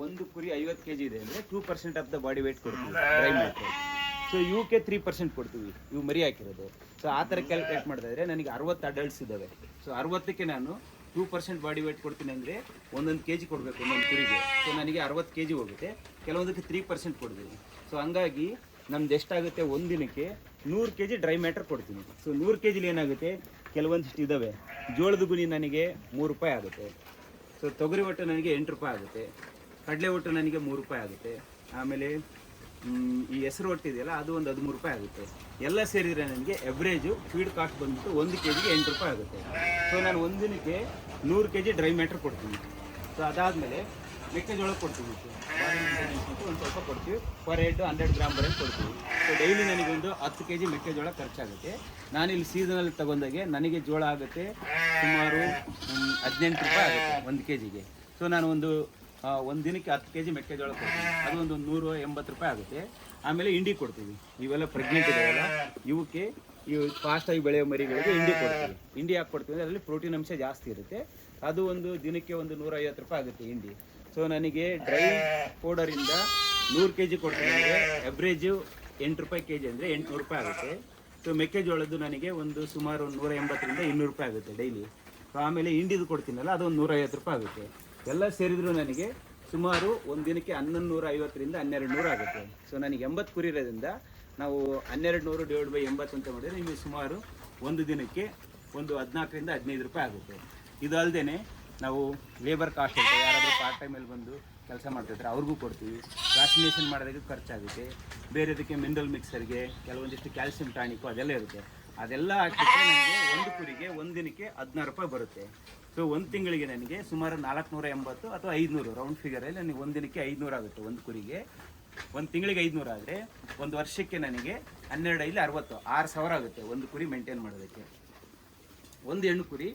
ಒಂದು ಕುರಿ ಐವತ್ತು ಕೆ ಜಿ ಇದೆ ಅಂದರೆ two percent of the body weight ಕೊಡ್ತೀವಿ ಸೊ ಇವಕ್ಕೆ ತ್ರೀ ಪರ್ಸೆಂಟ್ ಕೊಡ್ತೀವಿ. ಇವು ಮರಿ ಹಾಕಿರೋದು. ಸೊ ಆ ಥರ ಕ್ಯಾಲ್ಕುಲೇಟ್ ಮಾಡಿದ್ರೆ ನನಗೆ ಅರವತ್ತು ಅಡಲ್ಟ್ಸ್ ಇದ್ದಾವೆ ಸೊ ಅರವತ್ತಕ್ಕೆ ನಾನು ಟೂ ಪರ್ಸೆಂಟ್ ಬಾಡಿ ವೇಟ್ ಕೊಡ್ತೀನಿ ಅಂದರೆ ಒಂದೊಂದು ಕೆ ಜಿ ಕೊಡಬೇಕು, ಒಂದೊಂದು ಕುರಿಗೆ. ಸೊ ನನಗೆ ಅರವತ್ತು ಕೆ ಜಿ ಹೋಗುತ್ತೆ. ಕೆಲವೊಂದಕ್ಕೆ ತ್ರೀ ಪರ್ಸೆಂಟ್ ಕೊಡ್ತೀನಿ. ಸೊ ಹಂಗಾಗಿ ನಮ್ದು ಎಷ್ಟಾಗುತ್ತೆ? ಒಂದಿನಕ್ಕೆ ನೂರು ಕೆ ಜಿ ಡ್ರೈ ಮ್ಯಾಟರ್ ಕೊಡ್ತೀನಿ. ಸೊ ನೂರು ಕೆ ಜಿಲಿ ಏನಾಗುತ್ತೆ? ಕೆಲವೊಂದಿಷ್ಟು ಇದ್ದಾವೆ ಜೋಳದ ಗುಣಿ ನನಗೆ ಮೂರು ರೂಪಾಯಿ ಆಗುತ್ತೆ. ಸೊ ತೊಗರಿ ಒಟ್ಟು ನನಗೆ ಎಂಟು ರೂಪಾಯಿ ಆಗುತ್ತೆ. ಕಡಲೆ ಒಟ್ಟು ನನಗೆ ಮೂರು ರೂಪಾಯಿ ಆಗುತ್ತೆ. ಆಮೇಲೆ ಈ ಹೆಸರು ಹೊಟ್ಟಿದೆಯಲ್ಲ ಅದು ಒಂದು ಹದಿಮೂರು ರೂಪಾಯಿ ಆಗುತ್ತೆ. ಎಲ್ಲ ಸೇರಿದರೆ ನನಗೆ ಎವ್ರೇಜು ಫೀಡ್ ಕಾಸ್ಟ್ ಬಂದ್ಬಿಟ್ಟು ಒಂದು ಕೆ ಜಿಗೆ ಎಂಟು ರೂಪಾಯಿ ಆಗುತ್ತೆ. ಸೊ ನಾನು ಒಂದಿನಕ್ಕೆ ನೂರು ಕೆ ಜಿ ಡ್ರೈ ಮ್ಯಾಟ್ರ್ ಕೊಡ್ತೀನಿ. ಸೊ ಅದಾದಮೇಲೆ ಮೆಕ್ಕೆಜೋಳ ಕೊಡ್ತೀವಿ ಒಂದು ಸ್ವಲ್ಪ ಕೊಡ್ತೀವಿ. ಪರ್ ಹೆಡ್ ಹಂಡ್ರೆಡ್ ಗ್ರಾಮ್ ಬರೆದು ಕೊಡ್ತೀವಿ. ಸೊ ಡೈಲಿ ನನಗೊಂದು ಹತ್ತು ಕೆ ಜಿ ಮೆಕ್ಕೆಜೋಳ ಖರ್ಚಾಗುತ್ತೆ. ನಾನಿಲ್ಲಿ ಸೀಸನಲ್ಲಿ ತಗೊಂಡಾಗೆ ನನಗೆ ಜೋಳ ಆಗುತ್ತೆ ಸುಮಾರು ಹದಿನೆಂಟು ರೂಪಾಯಿ ಆಗುತ್ತೆ ಒಂದು ಕೆ ಜಿಗೆ ಸೊ ನಾನು ಒಂದು ಒಂದು ದಿನಕ್ಕೆ ಹತ್ತು ಕೆ ಜಿ ಮೆಕ್ಕೆಜೋಳ ಕೊಡ್ತೀವಿ. ಅದೊಂದು ಒಂದು ನೂರು ಎಂಬತ್ತು ರೂಪಾಯಿ ಆಗುತ್ತೆ. ಆಮೇಲೆ ಇಂಡಿ ಕೊಡ್ತೀವಿ. ಇವೆಲ್ಲ ಪ್ರೆಗ್ನೆಂಟ್ ಇದೆಯಲ್ಲ ಇವಕ್ಕೆ ಇವು ಫಾಸ್ಟಾಗಿ ಬೆಳೆಯೋ ಮರಿಗಳಿಗೆ ಇಂಡಿ ಕೊಡ್ತೀವಿ. ಇಂಡಿ ಹಾಕಿ ಕೊಡ್ತೀವಿ ಅಂದ್ರೆ ಅದರಲ್ಲಿ ಪ್ರೋಟೀನ್ ಅಂಶ ಜಾಸ್ತಿ ಇರುತ್ತೆ. ಅದು ಒಂದು ದಿನಕ್ಕೆ ಒಂದು ನೂರ ಐವತ್ತು ರೂಪಾಯಿ ಆಗುತ್ತೆ ಇಂಡಿ ಸೊ ನನಗೆ ಡ್ರೈ ಪೌಡರಿಂದ ನೂರು ಕೆ ಜಿ ಕೊಡ್ತೀನಿ ಅಂದರೆ ಎವ್ರೇಜು ಎಂಟು ರೂಪಾಯಿ ಕೆ ಜಿ ಅಂದರೆ ಎಂಟುನೂರು ರೂಪಾಯಿ ಆಗುತ್ತೆ. ಸೊ ಮೆಕ್ಕೆಜೋಳದ್ದು ನನಗೆ ಒಂದು ಸುಮಾರು ಒಂದು ನೂರ ಎಂಬತ್ತರಿಂದ ಇನ್ನೂರು ರೂಪಾಯಿ ಆಗುತ್ತೆ ಡೈಲಿ ಸೊ ಆಮೇಲೆ ಹಿಂಡಿದು ಕೊಡ್ತೀನಲ್ಲ ಅದು ಒಂದು ನೂರ ಐವತ್ತು ರೂಪಾಯಿ ಆಗುತ್ತೆ. ಎಲ್ಲ ಸೇರಿದ್ರು ನನಗೆ ಸುಮಾರು ಒಂದು ದಿನಕ್ಕೆ ಹನ್ನೊಂದು ನೂರ ಐವತ್ತರಿಂದ ಹನ್ನೆರಡು ನೂರು ಆಗುತ್ತೆ. ಸೊ ನನಗೆ ಎಂಬತ್ತು ಕುರಿ ಇರೋದ್ರಿಂದ ನಾವು ಹನ್ನೆರಡು ನೂರು ಡಿವೈಡ್ ಬೈ ಎಂಬತ್ತು ಅಂತ ಮಾಡಿದರೆ ನಿಮಗೆ ಸುಮಾರು ಒಂದು ದಿನಕ್ಕೆ ಒಂದು ಹದಿನಾಲ್ಕರಿಂದ ಹದಿನೈದು ರೂಪಾಯಿ ಆಗುತ್ತೆ. ಇದು ಅಲ್ಲದೆ ನಾವು ಲೇಬರ್ ಕಾಸ್ಟ್ ಅಂತ ಯಾರಾದರೂ ಪಾರ್ಟ್ ಟೈಮಲ್ಲಿ ಬಂದು ಕೆಲಸ ಮಾಡ್ತಿದ್ರೆ ಅವ್ರಿಗೂ ಕೊಡ್ತೀವಿ. ವ್ಯಾಕ್ಸಿನೇಷನ್ ಮಾಡೋದಕ್ಕೆ ಖರ್ಚಾಗುತ್ತೆ. ಬೇರೆದಕ್ಕೆ ಮಿನರಲ್ ಮಿಕ್ಸರ್ಗೆ ಕೆಲವೊಂದಿಷ್ಟು ಕ್ಯಾಲ್ಸಿಯಂ ಟಾನಿಕ್ಕು ಅದೆಲ್ಲ ಇರುತ್ತೆ. ಅದೆಲ್ಲ ನನಗೆ ಒಂದು ದಿನಕ್ಕೆ ಹದಿನಾರು ರೂಪಾಯಿ ಬರುತ್ತೆ. ಸೊ ಒಂದು ತಿಂಗಳಿಗೆ ನನಗೆ ಸುಮಾರು ನಾಲ್ಕುನೂರ ಎಂಬತ್ತು ಅಥವಾ ಐದುನೂರು ರೌಂಡ್ ಫಿಗರಲ್ಲಿ ನನಗೆ ಒಂದು ದಿನಕ್ಕೆ ಐದುನೂರು ಆಗುತ್ತೆ ಒಂದು ಕುರಿಗೆ. ಒಂದು ತಿಂಗಳಿಗೆ ಐದುನೂರು ಆದರೆ ಒಂದು ವರ್ಷಕ್ಕೆ ನನಗೆ ಹನ್ನೆರಡು ಐದು ಅರವತ್ತು, ಆರು ಸಾವಿರ ಆಗುತ್ತೆ ಒಂದು ಕುರಿ ಮೇಂಟೈನ್ ಮಾಡೋದಕ್ಕೆ. ಒಂದು ಹೆಣ್ಣು ಕುರಿ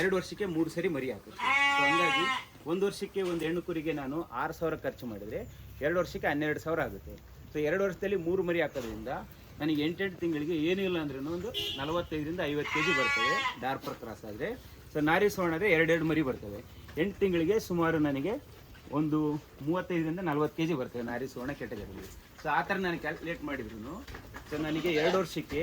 ಎರಡು ವರ್ಷಕ್ಕೆ ಮೂರು ಸರಿ ಮರಿ ಹಾಕುತ್ತೆ. ಸೊ ಹಂಗಾಗಿ ಒಂದು ವರ್ಷಕ್ಕೆ ಒಂದು ಹೆಣ್ಣು ಕುರಿಗೆ ನಾನು ಆರು ಸಾವಿರ ಖರ್ಚು ಮಾಡಿದರೆ ಎರಡು ವರ್ಷಕ್ಕೆ ಹನ್ನೆರಡು ಸಾವಿರ ಆಗುತ್ತೆ. ಸೊ ಎರಡು ವರ್ಷದಲ್ಲಿ ಮೂರು ಮರಿ ಹಾಕೋದ್ರಿಂದ ನನಗೆ ಎಂಟೆಂಟು ತಿಂಗಳಿಗೆ ಏನೂ ಇಲ್ಲ ಅಂದ್ರೂ ಒಂದು ನಲವತ್ತೈದರಿಂದ ಐವತ್ತು ಕೆ ಜಿ ಬರ್ತವೆ ಡಾರ್ಪರ್ ಕ್ರಾಸ್ ಆದರೆ. ಸೊ ನಾರಿ ಸುವರ್ಣದೆ ಎರಡೆರಡು ಮರಿ ಬರ್ತವೆ ಎಂಟು ತಿಂಗಳಿಗೆ ಸುಮಾರು ನನಗೆ ಒಂದು ಮೂವತ್ತೈದರಿಂದ ನಲ್ವತ್ತು ಕೆ ಜಿ ಬರ್ತವೆ ನಾರಿ ಸುವರ್ಣ ಕೆಟಗರಿಯಲ್ಲಿ ಸೊ ಆ ಥರ ನಾನು ಕ್ಯಾಲ್ಕುಲೇಟ್ ಮಾಡಿದ್ರು ಸೊ ನನಗೆ ಎರಡು ವರ್ಷಕ್ಕೆ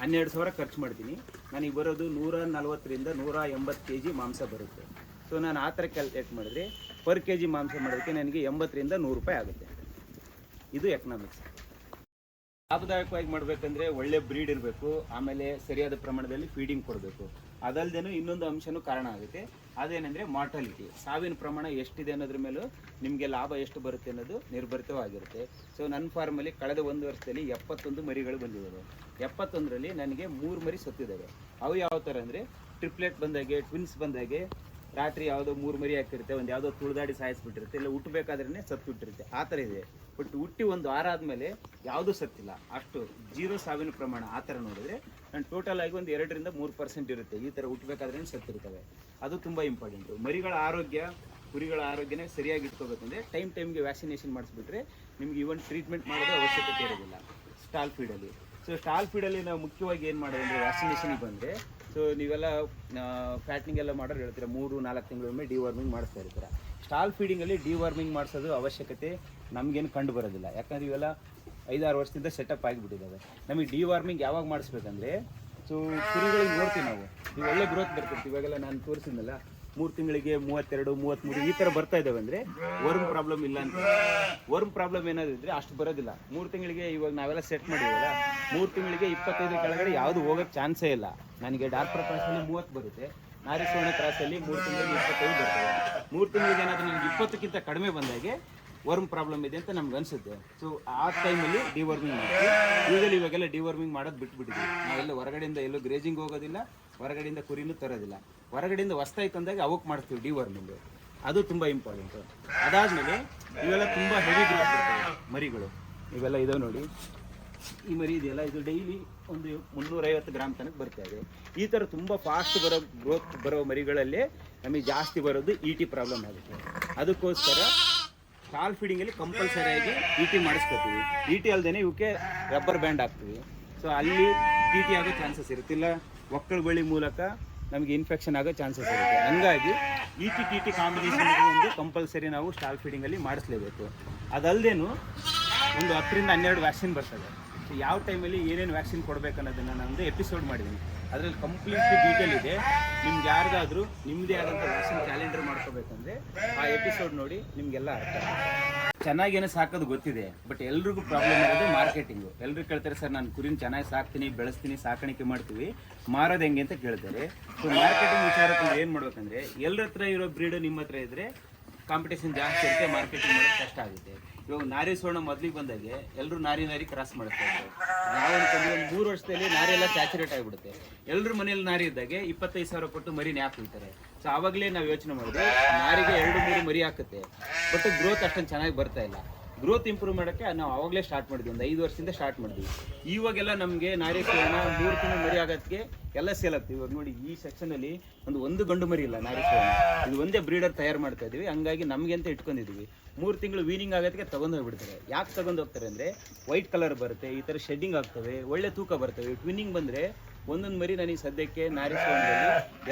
ಹನ್ನೆರಡು ಸಾವಿರ ಖರ್ಚು ಮಾಡ್ತೀನಿ. ನನಗೆ ಬರೋದು ನೂರ ನಲವತ್ತರಿಂದ ನೂರ ಎಂಬತ್ತು ಕೆ ಜಿ ಮಾಂಸ ಬರುತ್ತೆ. ಸೊ ನಾನು ಆ ಥರ ಕ್ಯಾಲ್ಕುಲೇಟ್ ಮಾಡಿದ್ರೆ ಪರ್ ಕೆ ಜಿ ಮಾಂಸ ಮಾಡೋದಕ್ಕೆ ನನಗೆ ಎಂಬತ್ತರಿಂದ ನೂರು ರೂಪಾಯಿ ಆಗುತ್ತೆ. ಇದು ಎಕನಾಮಿಕ್ಸ್ ಲಾಭದಾಯಕವಾಗಿ ಮಾಡಬೇಕಂದ್ರೆ ಒಳ್ಳೆ ಬ್ರೀಡ್ ಇರಬೇಕು, ಆಮೇಲೆ ಸರಿಯಾದ ಪ್ರಮಾಣದಲ್ಲಿ ಫೀಡಿಂಗ್ ಕೊಡಬೇಕು. ಅದಲ್ಲದೆ ಇನ್ನೊಂದು ಅಂಶನೂ ಕಾರಣ ಆಗುತ್ತೆ. ಅದೇನೆಂದರೆ ಮಾರ್ಟಾಲಿಟಿ ಸಾವಿನ ಪ್ರಮಾಣ ಎಷ್ಟಿದೆ ಅನ್ನೋದ್ರ ಮೇಲೂ ನಿಮಗೆ ಲಾಭ ಎಷ್ಟು ಬರುತ್ತೆ ಅನ್ನೋದು ನಿರ್ಭರಿತವಾಗಿರುತ್ತೆ ಸೊ ನನ್ನ ಫಾರ್ಮಲ್ಲಿ ಕಳೆದ ಒಂದು ವರ್ಷದಲ್ಲಿ ಎಪ್ಪತ್ತೊಂದು ಮರಿಗಳು ಬಂದಿದ್ದಾವೆ. ಎಪ್ಪತ್ತೊಂದರಲ್ಲಿ ನನಗೆ ಮೂರು ಮರಿ ಸತ್ತಿದ್ದಾವೆ. ಅವು ಯಾವ ಥರ ಅಂದರೆ ಟ್ರಿಪ್ಲೆಟ್ ಬಂದಾಗೆ ಟ್ವಿನ್ಸ್ ಬಂದಾಗೆ, ರಾತ್ರಿ ಯಾವುದೋ ಮೂರು ಮರಿ ಹಾಕಿರುತ್ತೆ, ಒಂದು ಯಾವುದೋ ತುಳಿದಾಡಿ ಸಾಯಿಸ್ಬಿಟ್ಟಿರುತ್ತೆ, ಇಲ್ಲ ಹುಟ್ಟಬೇಕಾದ್ರೇ ಸತ್ತು ಬಿಟ್ಟಿರುತ್ತೆ. ಆ ಥರ ಇದೆ. ಬಟ್ ಹುಟ್ಟಿ ಒಂದು ವಾರ ಆದಮೇಲೆ ಯಾವುದೂ ಸತ್ತಿಲ್ಲ. ಅಷ್ಟು ಜೀರೋ ಸಾವಿನ ಪ್ರಮಾಣ ಆ ಥರ ನೋಡಿದ್ರೆ ನಾನು ಟೋಟಲ್ ಆಗಿ ಒಂದು ಎರಡರಿಂದ ಮೂರು ಪರ್ಸೆಂಟ್ ಇರುತ್ತೆ. ಈ ಥರ ಹುಟ್ಟಬೇಕಾದ್ರೆ ಸತ್ತಿರ್ತವೆ ಅದು ತುಂಬ ಇಂಪಾರ್ಟೆಂಟು ಮರಿಗಳ ಆರೋಗ್ಯ, ಕುರಿಗಳ ಆರೋಗ್ಯನೇ ಸರಿಯಾಗಿ ಇಟ್ಕೋಬೇಕಂದ್ರೆ ಟೈಮ್ ಟೈಮ್ಗೆ ವ್ಯಾಕ್ಸಿನೇಷನ್ ಮಾಡಿಸ್ಬಿಟ್ರೆ ನಿಮ್ಗೆ ಇವನ್ ಟ್ರೀಟ್ಮೆಂಟ್ ಮಾಡೋದು ಅವಶ್ಯಕತೆ ಇರೋದಿಲ್ಲ. ಸ್ಟಾಲ್ ಫೀಡಲ್ಲಿ ಸೊ ಸ್ಟಾಲ್ ಫೀಡಲ್ಲಿ ನಾವು ಮುಖ್ಯವಾಗಿ ಏನು ಮಾಡೋದು ಅಂದರೆ ವ್ಯಾಕ್ಸಿನೇಷನ್ಗೆ ಬಂದರೆ ಸೊ ನೀವೆಲ್ಲ ಫ್ಯಾಟ್ನಿಂಗ್ ಎಲ್ಲ ಮಾಡೋರು ಹೇಳ್ತೀರ? ಮೂರು, ನಾಲ್ಕು ತಿಂಗಳೊಮ್ಮೆ ಡಿವಾರ್ಮಿಂಗ್ ಮಾಡಿಸ್ತಾ ಇರ್ತೀರ? ಸ್ಟಾಲ್ ಫೀಡಿಂಗಲ್ಲಿ ಡಿವಾರ್ಮಿಂಗ್ ಮಾಡಿಸೋದು ಅವಶ್ಯಕತೆ ನಮಗೇನು ಕಂಡು ಬರೋದಿಲ್ಲ. ಯಾಕಂದ್ರೆ ಇವೆಲ್ಲ ಐದಾರು ವರ್ಷದಿಂದ ಸೆಟಪ್ ಆಗಿಬಿಟ್ಟಿದ್ದಾವೆ. ನಮಗೆ ಡಿವಾರ್ಮಿಂಗ್ ಯಾವಾಗ ಮಾಡಿಸ್ಬೇಕಂದ್ರೆ ಸೊ ಕುರಿಗಳಿಗೆ ನೋಡ್ತೀವಿ ನಾವು. ಒಳ್ಳೆ ಗ್ರೋತ್ ಬರ್ತಿರ್ತೀವಿ ಇವಾಗೆಲ್ಲ ನಾನು ತೋರಿಸಿದ್ನಲ್ಲ ಮೂರು ತಿಂಗಳಿಗೆ ಮೂವತ್ತೆರಡು, ಮೂವತ್ತ್ಮೂರು ಈ ಥರ ಬರ್ತಾ ಇದ್ದಾವೆ ಅಂದರೆ ವರ್ಮ್ ಪ್ರಾಬ್ಲಮ್ ಇಲ್ಲ ಅಂತ. ವರ್ಮ್ ಪ್ರಾಬ್ಲಮ್ ಏನಾದ್ರು ಅಷ್ಟು ಬರೋದಿಲ್ಲ. ಮೂರು ತಿಂಗಳಿಗೆ ಇವಾಗ ನಾವೆಲ್ಲ ಸೆಟ್ ಮಾಡಿದ್ದೀವಲ್ಲ ಮೂರು ತಿಂಗಳಿಗೆ ಇಪ್ಪತ್ತೈದು ಕೆಳಗಡೆ ಯಾವುದು ಹೋಗೋಕ್ಕೆ ಚಾನ್ಸೇ ಇಲ್ಲ. ನನಗೆ ಡಾಕ್ಟರ್ ಕ್ರಾಸಲ್ಲಿ ಮೂವತ್ತು ಬರುತ್ತೆ. ನಾರಿ ಸುವರ್ಣ ಕ್ರಾಸಲ್ಲಿ ಮೂರು ತಿಂಗಳಿಗೆ ಇಪ್ಪತ್ತೈದು ಬರ್ತದೆ. ಮೂರು ತಿಂಗಳಿಗೆ ಏನಾದರೂ ನಿಮ್ಗೆ ಇಪ್ಪತ್ತಕ್ಕಿಂತ ಕಡಿಮೆ ಬಂದಾಗೆ ವರ್ಮ್ ಪ್ರಾಬ್ಲಮ್ ಇದೆ ಅಂತ ನಮ್ಗೆ ಅನ್ಸುತ್ತೆ. ಸೊ ಆ ಟೈಮಲ್ಲಿ ಡಿವರ್ಮಿಂಗ್ ಮಾಡ್ತೀವಿ. ಯೂಸಲಿ ಇವಾಗೆಲ್ಲ ಡಿವರ್ಮಿಂಗ್ ಮಾಡೋದು ಬಿಟ್ಬಿಟ್ಟಿದ್ವಿ. ನಾವೆಲ್ಲ ಹೊರಗಡೆಯಿಂದ ಎಲ್ಲೂ ಗ್ರೇಜಿಂಗ್ ಹೋಗೋದಿಲ್ಲ, ಹೊರಗಡೆಯಿಂದ ಕುರಿನೂ ತರೋದಿಲ್ಲ. ಹೊರಗಡೆಯಿಂದ ಹೊಸ್ತಾಗಿ ಅಂದಾಗ ಅವಕ್ಕೆ ಮಾಡ್ತೀವಿ ಡಿವರ್ಮಿಂಗ್ ಅದು ತುಂಬ ಇಂಪಾರ್ಟೆಂಟು ಅದಾದಮೇಲೆ ಇವೆಲ್ಲ ತುಂಬ ಹೆವಿ ಗ್ರೋತ್ ಮರಿಗಳು. ಇವೆಲ್ಲ ಇದಾವೆ ನೋಡಿ. ಈ ಮರಿ ಇದೆಯಲ್ಲ, ಇದು ಡೈಲಿ ಒಂದು ಮುನ್ನೂರೈವತ್ತು ಗ್ರಾಮ್ ತನಕ ಬರ್ತಾ ಇದೆ. ಈ ಥರ ತುಂಬ ಫಾಸ್ಟ್ ಬರೋ ಗ್ರೋತ್ ಬರೋ ಮರಿಗಳಲ್ಲೇ ನಮಗೆ ಜಾಸ್ತಿ ಬರೋದು ಇ ಟಿ ಪ್ರಾಬ್ಲಮ್ ಆಗುತ್ತೆ. ಅದಕ್ಕೋಸ್ಕರ ಕಾಲ್ ಫೀಡಿಂಗಲ್ಲಿ ಕಂಪಲ್ಸರಿಯಾಗಿ ಇ ಟಿ ಮಾಡಿಸ್ಕೊತೀವಿ. ಇ ಟಿ ಅಲ್ಲದೇ ಇವಕ್ಕೆ ರಬ್ಬರ್ ಬ್ಯಾಂಡ್ ಹಾಕ್ತೀವಿ. ಸೊ ಅಲ್ಲಿ ಟಿ ಟಿ ಆಗೋ ಚಾನ್ಸಸ್ ಇರುತ್ತಿಲ್ಲ. ಒಕ್ಕಳ ಬಳಿ ಮೂಲಕ ನಮಗೆ ಇನ್ಫೆಕ್ಷನ್ ಆಗೋ ಚಾನ್ಸಸ್ ಇರುತ್ತೆ. ಹಂಗಾಗಿ E T T T combination ಒಂದು ಕಂಪಲ್ಸರಿ ನಾವು ಸ್ಟಾಲ್ ಫೀಡಿಂಗಲ್ಲಿ ಮಾಡಿಸ್ಲೇಬೇಕು. ಅದಲ್ಲದೇನು ಒಂದು ಹತ್ತರಿಂದ ಹನ್ನೆರಡು ವ್ಯಾಕ್ಸಿನ್ ಬರ್ತದೆ. ಯಾವ ಟೈಮಲ್ಲಿ ಏನೇನು ವ್ಯಾಕ್ಸಿನ್ ಕೊಡಬೇಕು ಅನ್ನೋದನ್ನು ನಾನು ಒಂದು ಎಪಿಸೋಡ್ ಮಾಡಿದ್ದೀನಿ. ಅದರಲ್ಲಿ ಕಂಪ್ಲೀಟ್ಲಿ ಡೀಟೇಲ್ ಇದೆ. ನಿಮ್ಗೆ ಯಾರಿಗಾದರೂ ನಿಮ್ಮದೇ ಆದಂಥ ವ್ಯಾಕ್ಸಿನ್ ಕ್ಯಾಲೆಂಡರ್ ಮಾಡ್ಕೋಬೇಕಂದ್ರೆ ಆ ಎಪಿಸೋಡ್ ನೋಡಿ ನಿಮಗೆಲ್ಲ ಅರ್ಥ ಚೆನ್ನಾಗೇನು ಸಾಕೋದು ಗೊತ್ತಿದೆ, ಬಟ್ ಎಲ್ರಿಗೂ ಪ್ರಾಬ್ಲಮ್ ಇರೋದು ಮಾರ್ಕೆಟಿಂಗು. ಎಲ್ಲರೂ ಕೇಳ್ತಾರೆ, ಸರ್, ನಾನು ಕುರಿನ ಚೆನ್ನಾಗಿ ಸಾಕ್ತೀನಿ, ಬೆಳೆಸ್ತೀನಿ, ಸಾಕಾಣಿಕೆ ಮಾಡ್ತೀವಿ. ಮಾರೋದು ಹೆಂಗೆ? ಅಂತ ಕೇಳ್ತಾರೆ. ಸೊ ಮಾರ್ಕೆಟಿಂಗ್ ವಿಚಾರಕ್ಕೆ ಏನು ಮಾಡ್ಬೇಕಂದ್ರೆ ಎಲ್ಲರ ಹತ್ರ ಇರೋ ಬ್ರೀಡ್ ನಿಮ್ಮ ಹತ್ರ ಇದ್ರೆ ಕಾಂಪಿಟೇಷನ್ ಜಾಸ್ತಿ ಇರುತ್ತೆ, ಮಾರ್ಕೆಟಿಂಗ್ ಮಾಡೋದು ಕಷ್ಟ ಆಗುತ್ತೆ. ಇವಾಗ ನಾರಿ ಸ್ವರ್ಣ ಮೊದಲಿಗೆ ಬಂದಾಗೆ ಎಲ್ಲರೂ ನಾರಿ ನಾರಿ ಕ್ರಾಸ್ ಮಾಡ್ತಾ ಇದ್ದಾರೆ ಮೂರು ವರ್ಷದಲ್ಲಿ ನಾರಿ ಎಲ್ಲ ಸ್ಯಾಚುರೇಟ್ ಆಗಿಬಿಡುತ್ತೆ. ಎಲ್ಲರ ಮನೇಲಿ ನಾರಿ ಇದ್ದಾಗೆ ಇಪ್ಪತ್ತೈದು ಸಾವಿರ ಕೊಟ್ಟು ಮರಿ ಯಾಕೆ ಹೋಗ್ತಾರೆ ಸೊ ಆವಾಗಲೇ ನಾವು ಯೋಚನೆ ಮಾಡಿದ್ರೆ ನಾರಿಗೆ ಎರಡು ಮೂರು ಮರಿ ಹಾಕುತ್ತೆ. ಬಟ್ ಗ್ರೋತ್ ಅಷ್ಟೊಂದು ಚೆನ್ನಾಗಿ ಬರ್ತಾ ಇಲ್ಲ. ಗ್ರೋತ್ ಇಂಪ್ರೂವ್ ಮಾಡೋಕ್ಕೆ ನಾವು ಆವಾಗಲೇ ಸ್ಟಾರ್ಟ್ ಮಾಡಿದ್ವಿ, ಒಂದು ಐದು ವರ್ಷದಿಂದ ಸ್ಟಾರ್ಟ್ ಮಾಡಿದ್ವಿ. ಇವಾಗೆಲ್ಲ ನಮಗೆ ನಾರಿ ಸ್ವರ್ಣ ಮೂರು ತಿಂಗಳು ಮರಿ ಆಗೋದಕ್ಕೆ ಎಲ್ಲ ಸೇಲ್ ಆಗ್ತೀವಿ ಇವಾಗ ನೋಡಿ ಈ ಸೆಕ್ಷನಲ್ಲಿ ಒಂದು ಒಂದು ಗಂಡು ಮರಿ ಇಲ್ಲ ನಾರಿ ಸ್ವರ್ಣ. ಇದು ಒಂದೇ ಬ್ರೀಡರ್ ತಯಾರು ಮಾಡ್ತಾ ಇದ್ದೀವಿ ಹಂಗಾಗಿ ನಮಗೆ ಅಂತ ಇಟ್ಕೊಂಡಿದೀವಿ. ಮೂರು ತಿಂಗಳು ವೀನಿಂಗ್ ಆಗೋದಕ್ಕೆ ತಗೊಂಡು ಹೋಗ್ಬಿಡ್ತಾರೆ. ಯಾಕೆ ತಗೊಂಡು ಹೋಗ್ತಾರೆ ಅಂದರೆ ವೈಟ್ ಕಲರ್ ಬರುತ್ತೆ, ಈ ಥರ ಶೆಡ್ಡಿಂಗ್ ಆಗ್ತವೆ, ಒಳ್ಳೆ ತೂಕ ಬರ್ತವೆ. ಟ್ವಿನ್ನಿಂಗ್ ಬಂದರೆ ಒಂದೊಂದು ಮರಿ ನನಗೆ ಸದ್ಯಕ್ಕೆ ನಾರಿ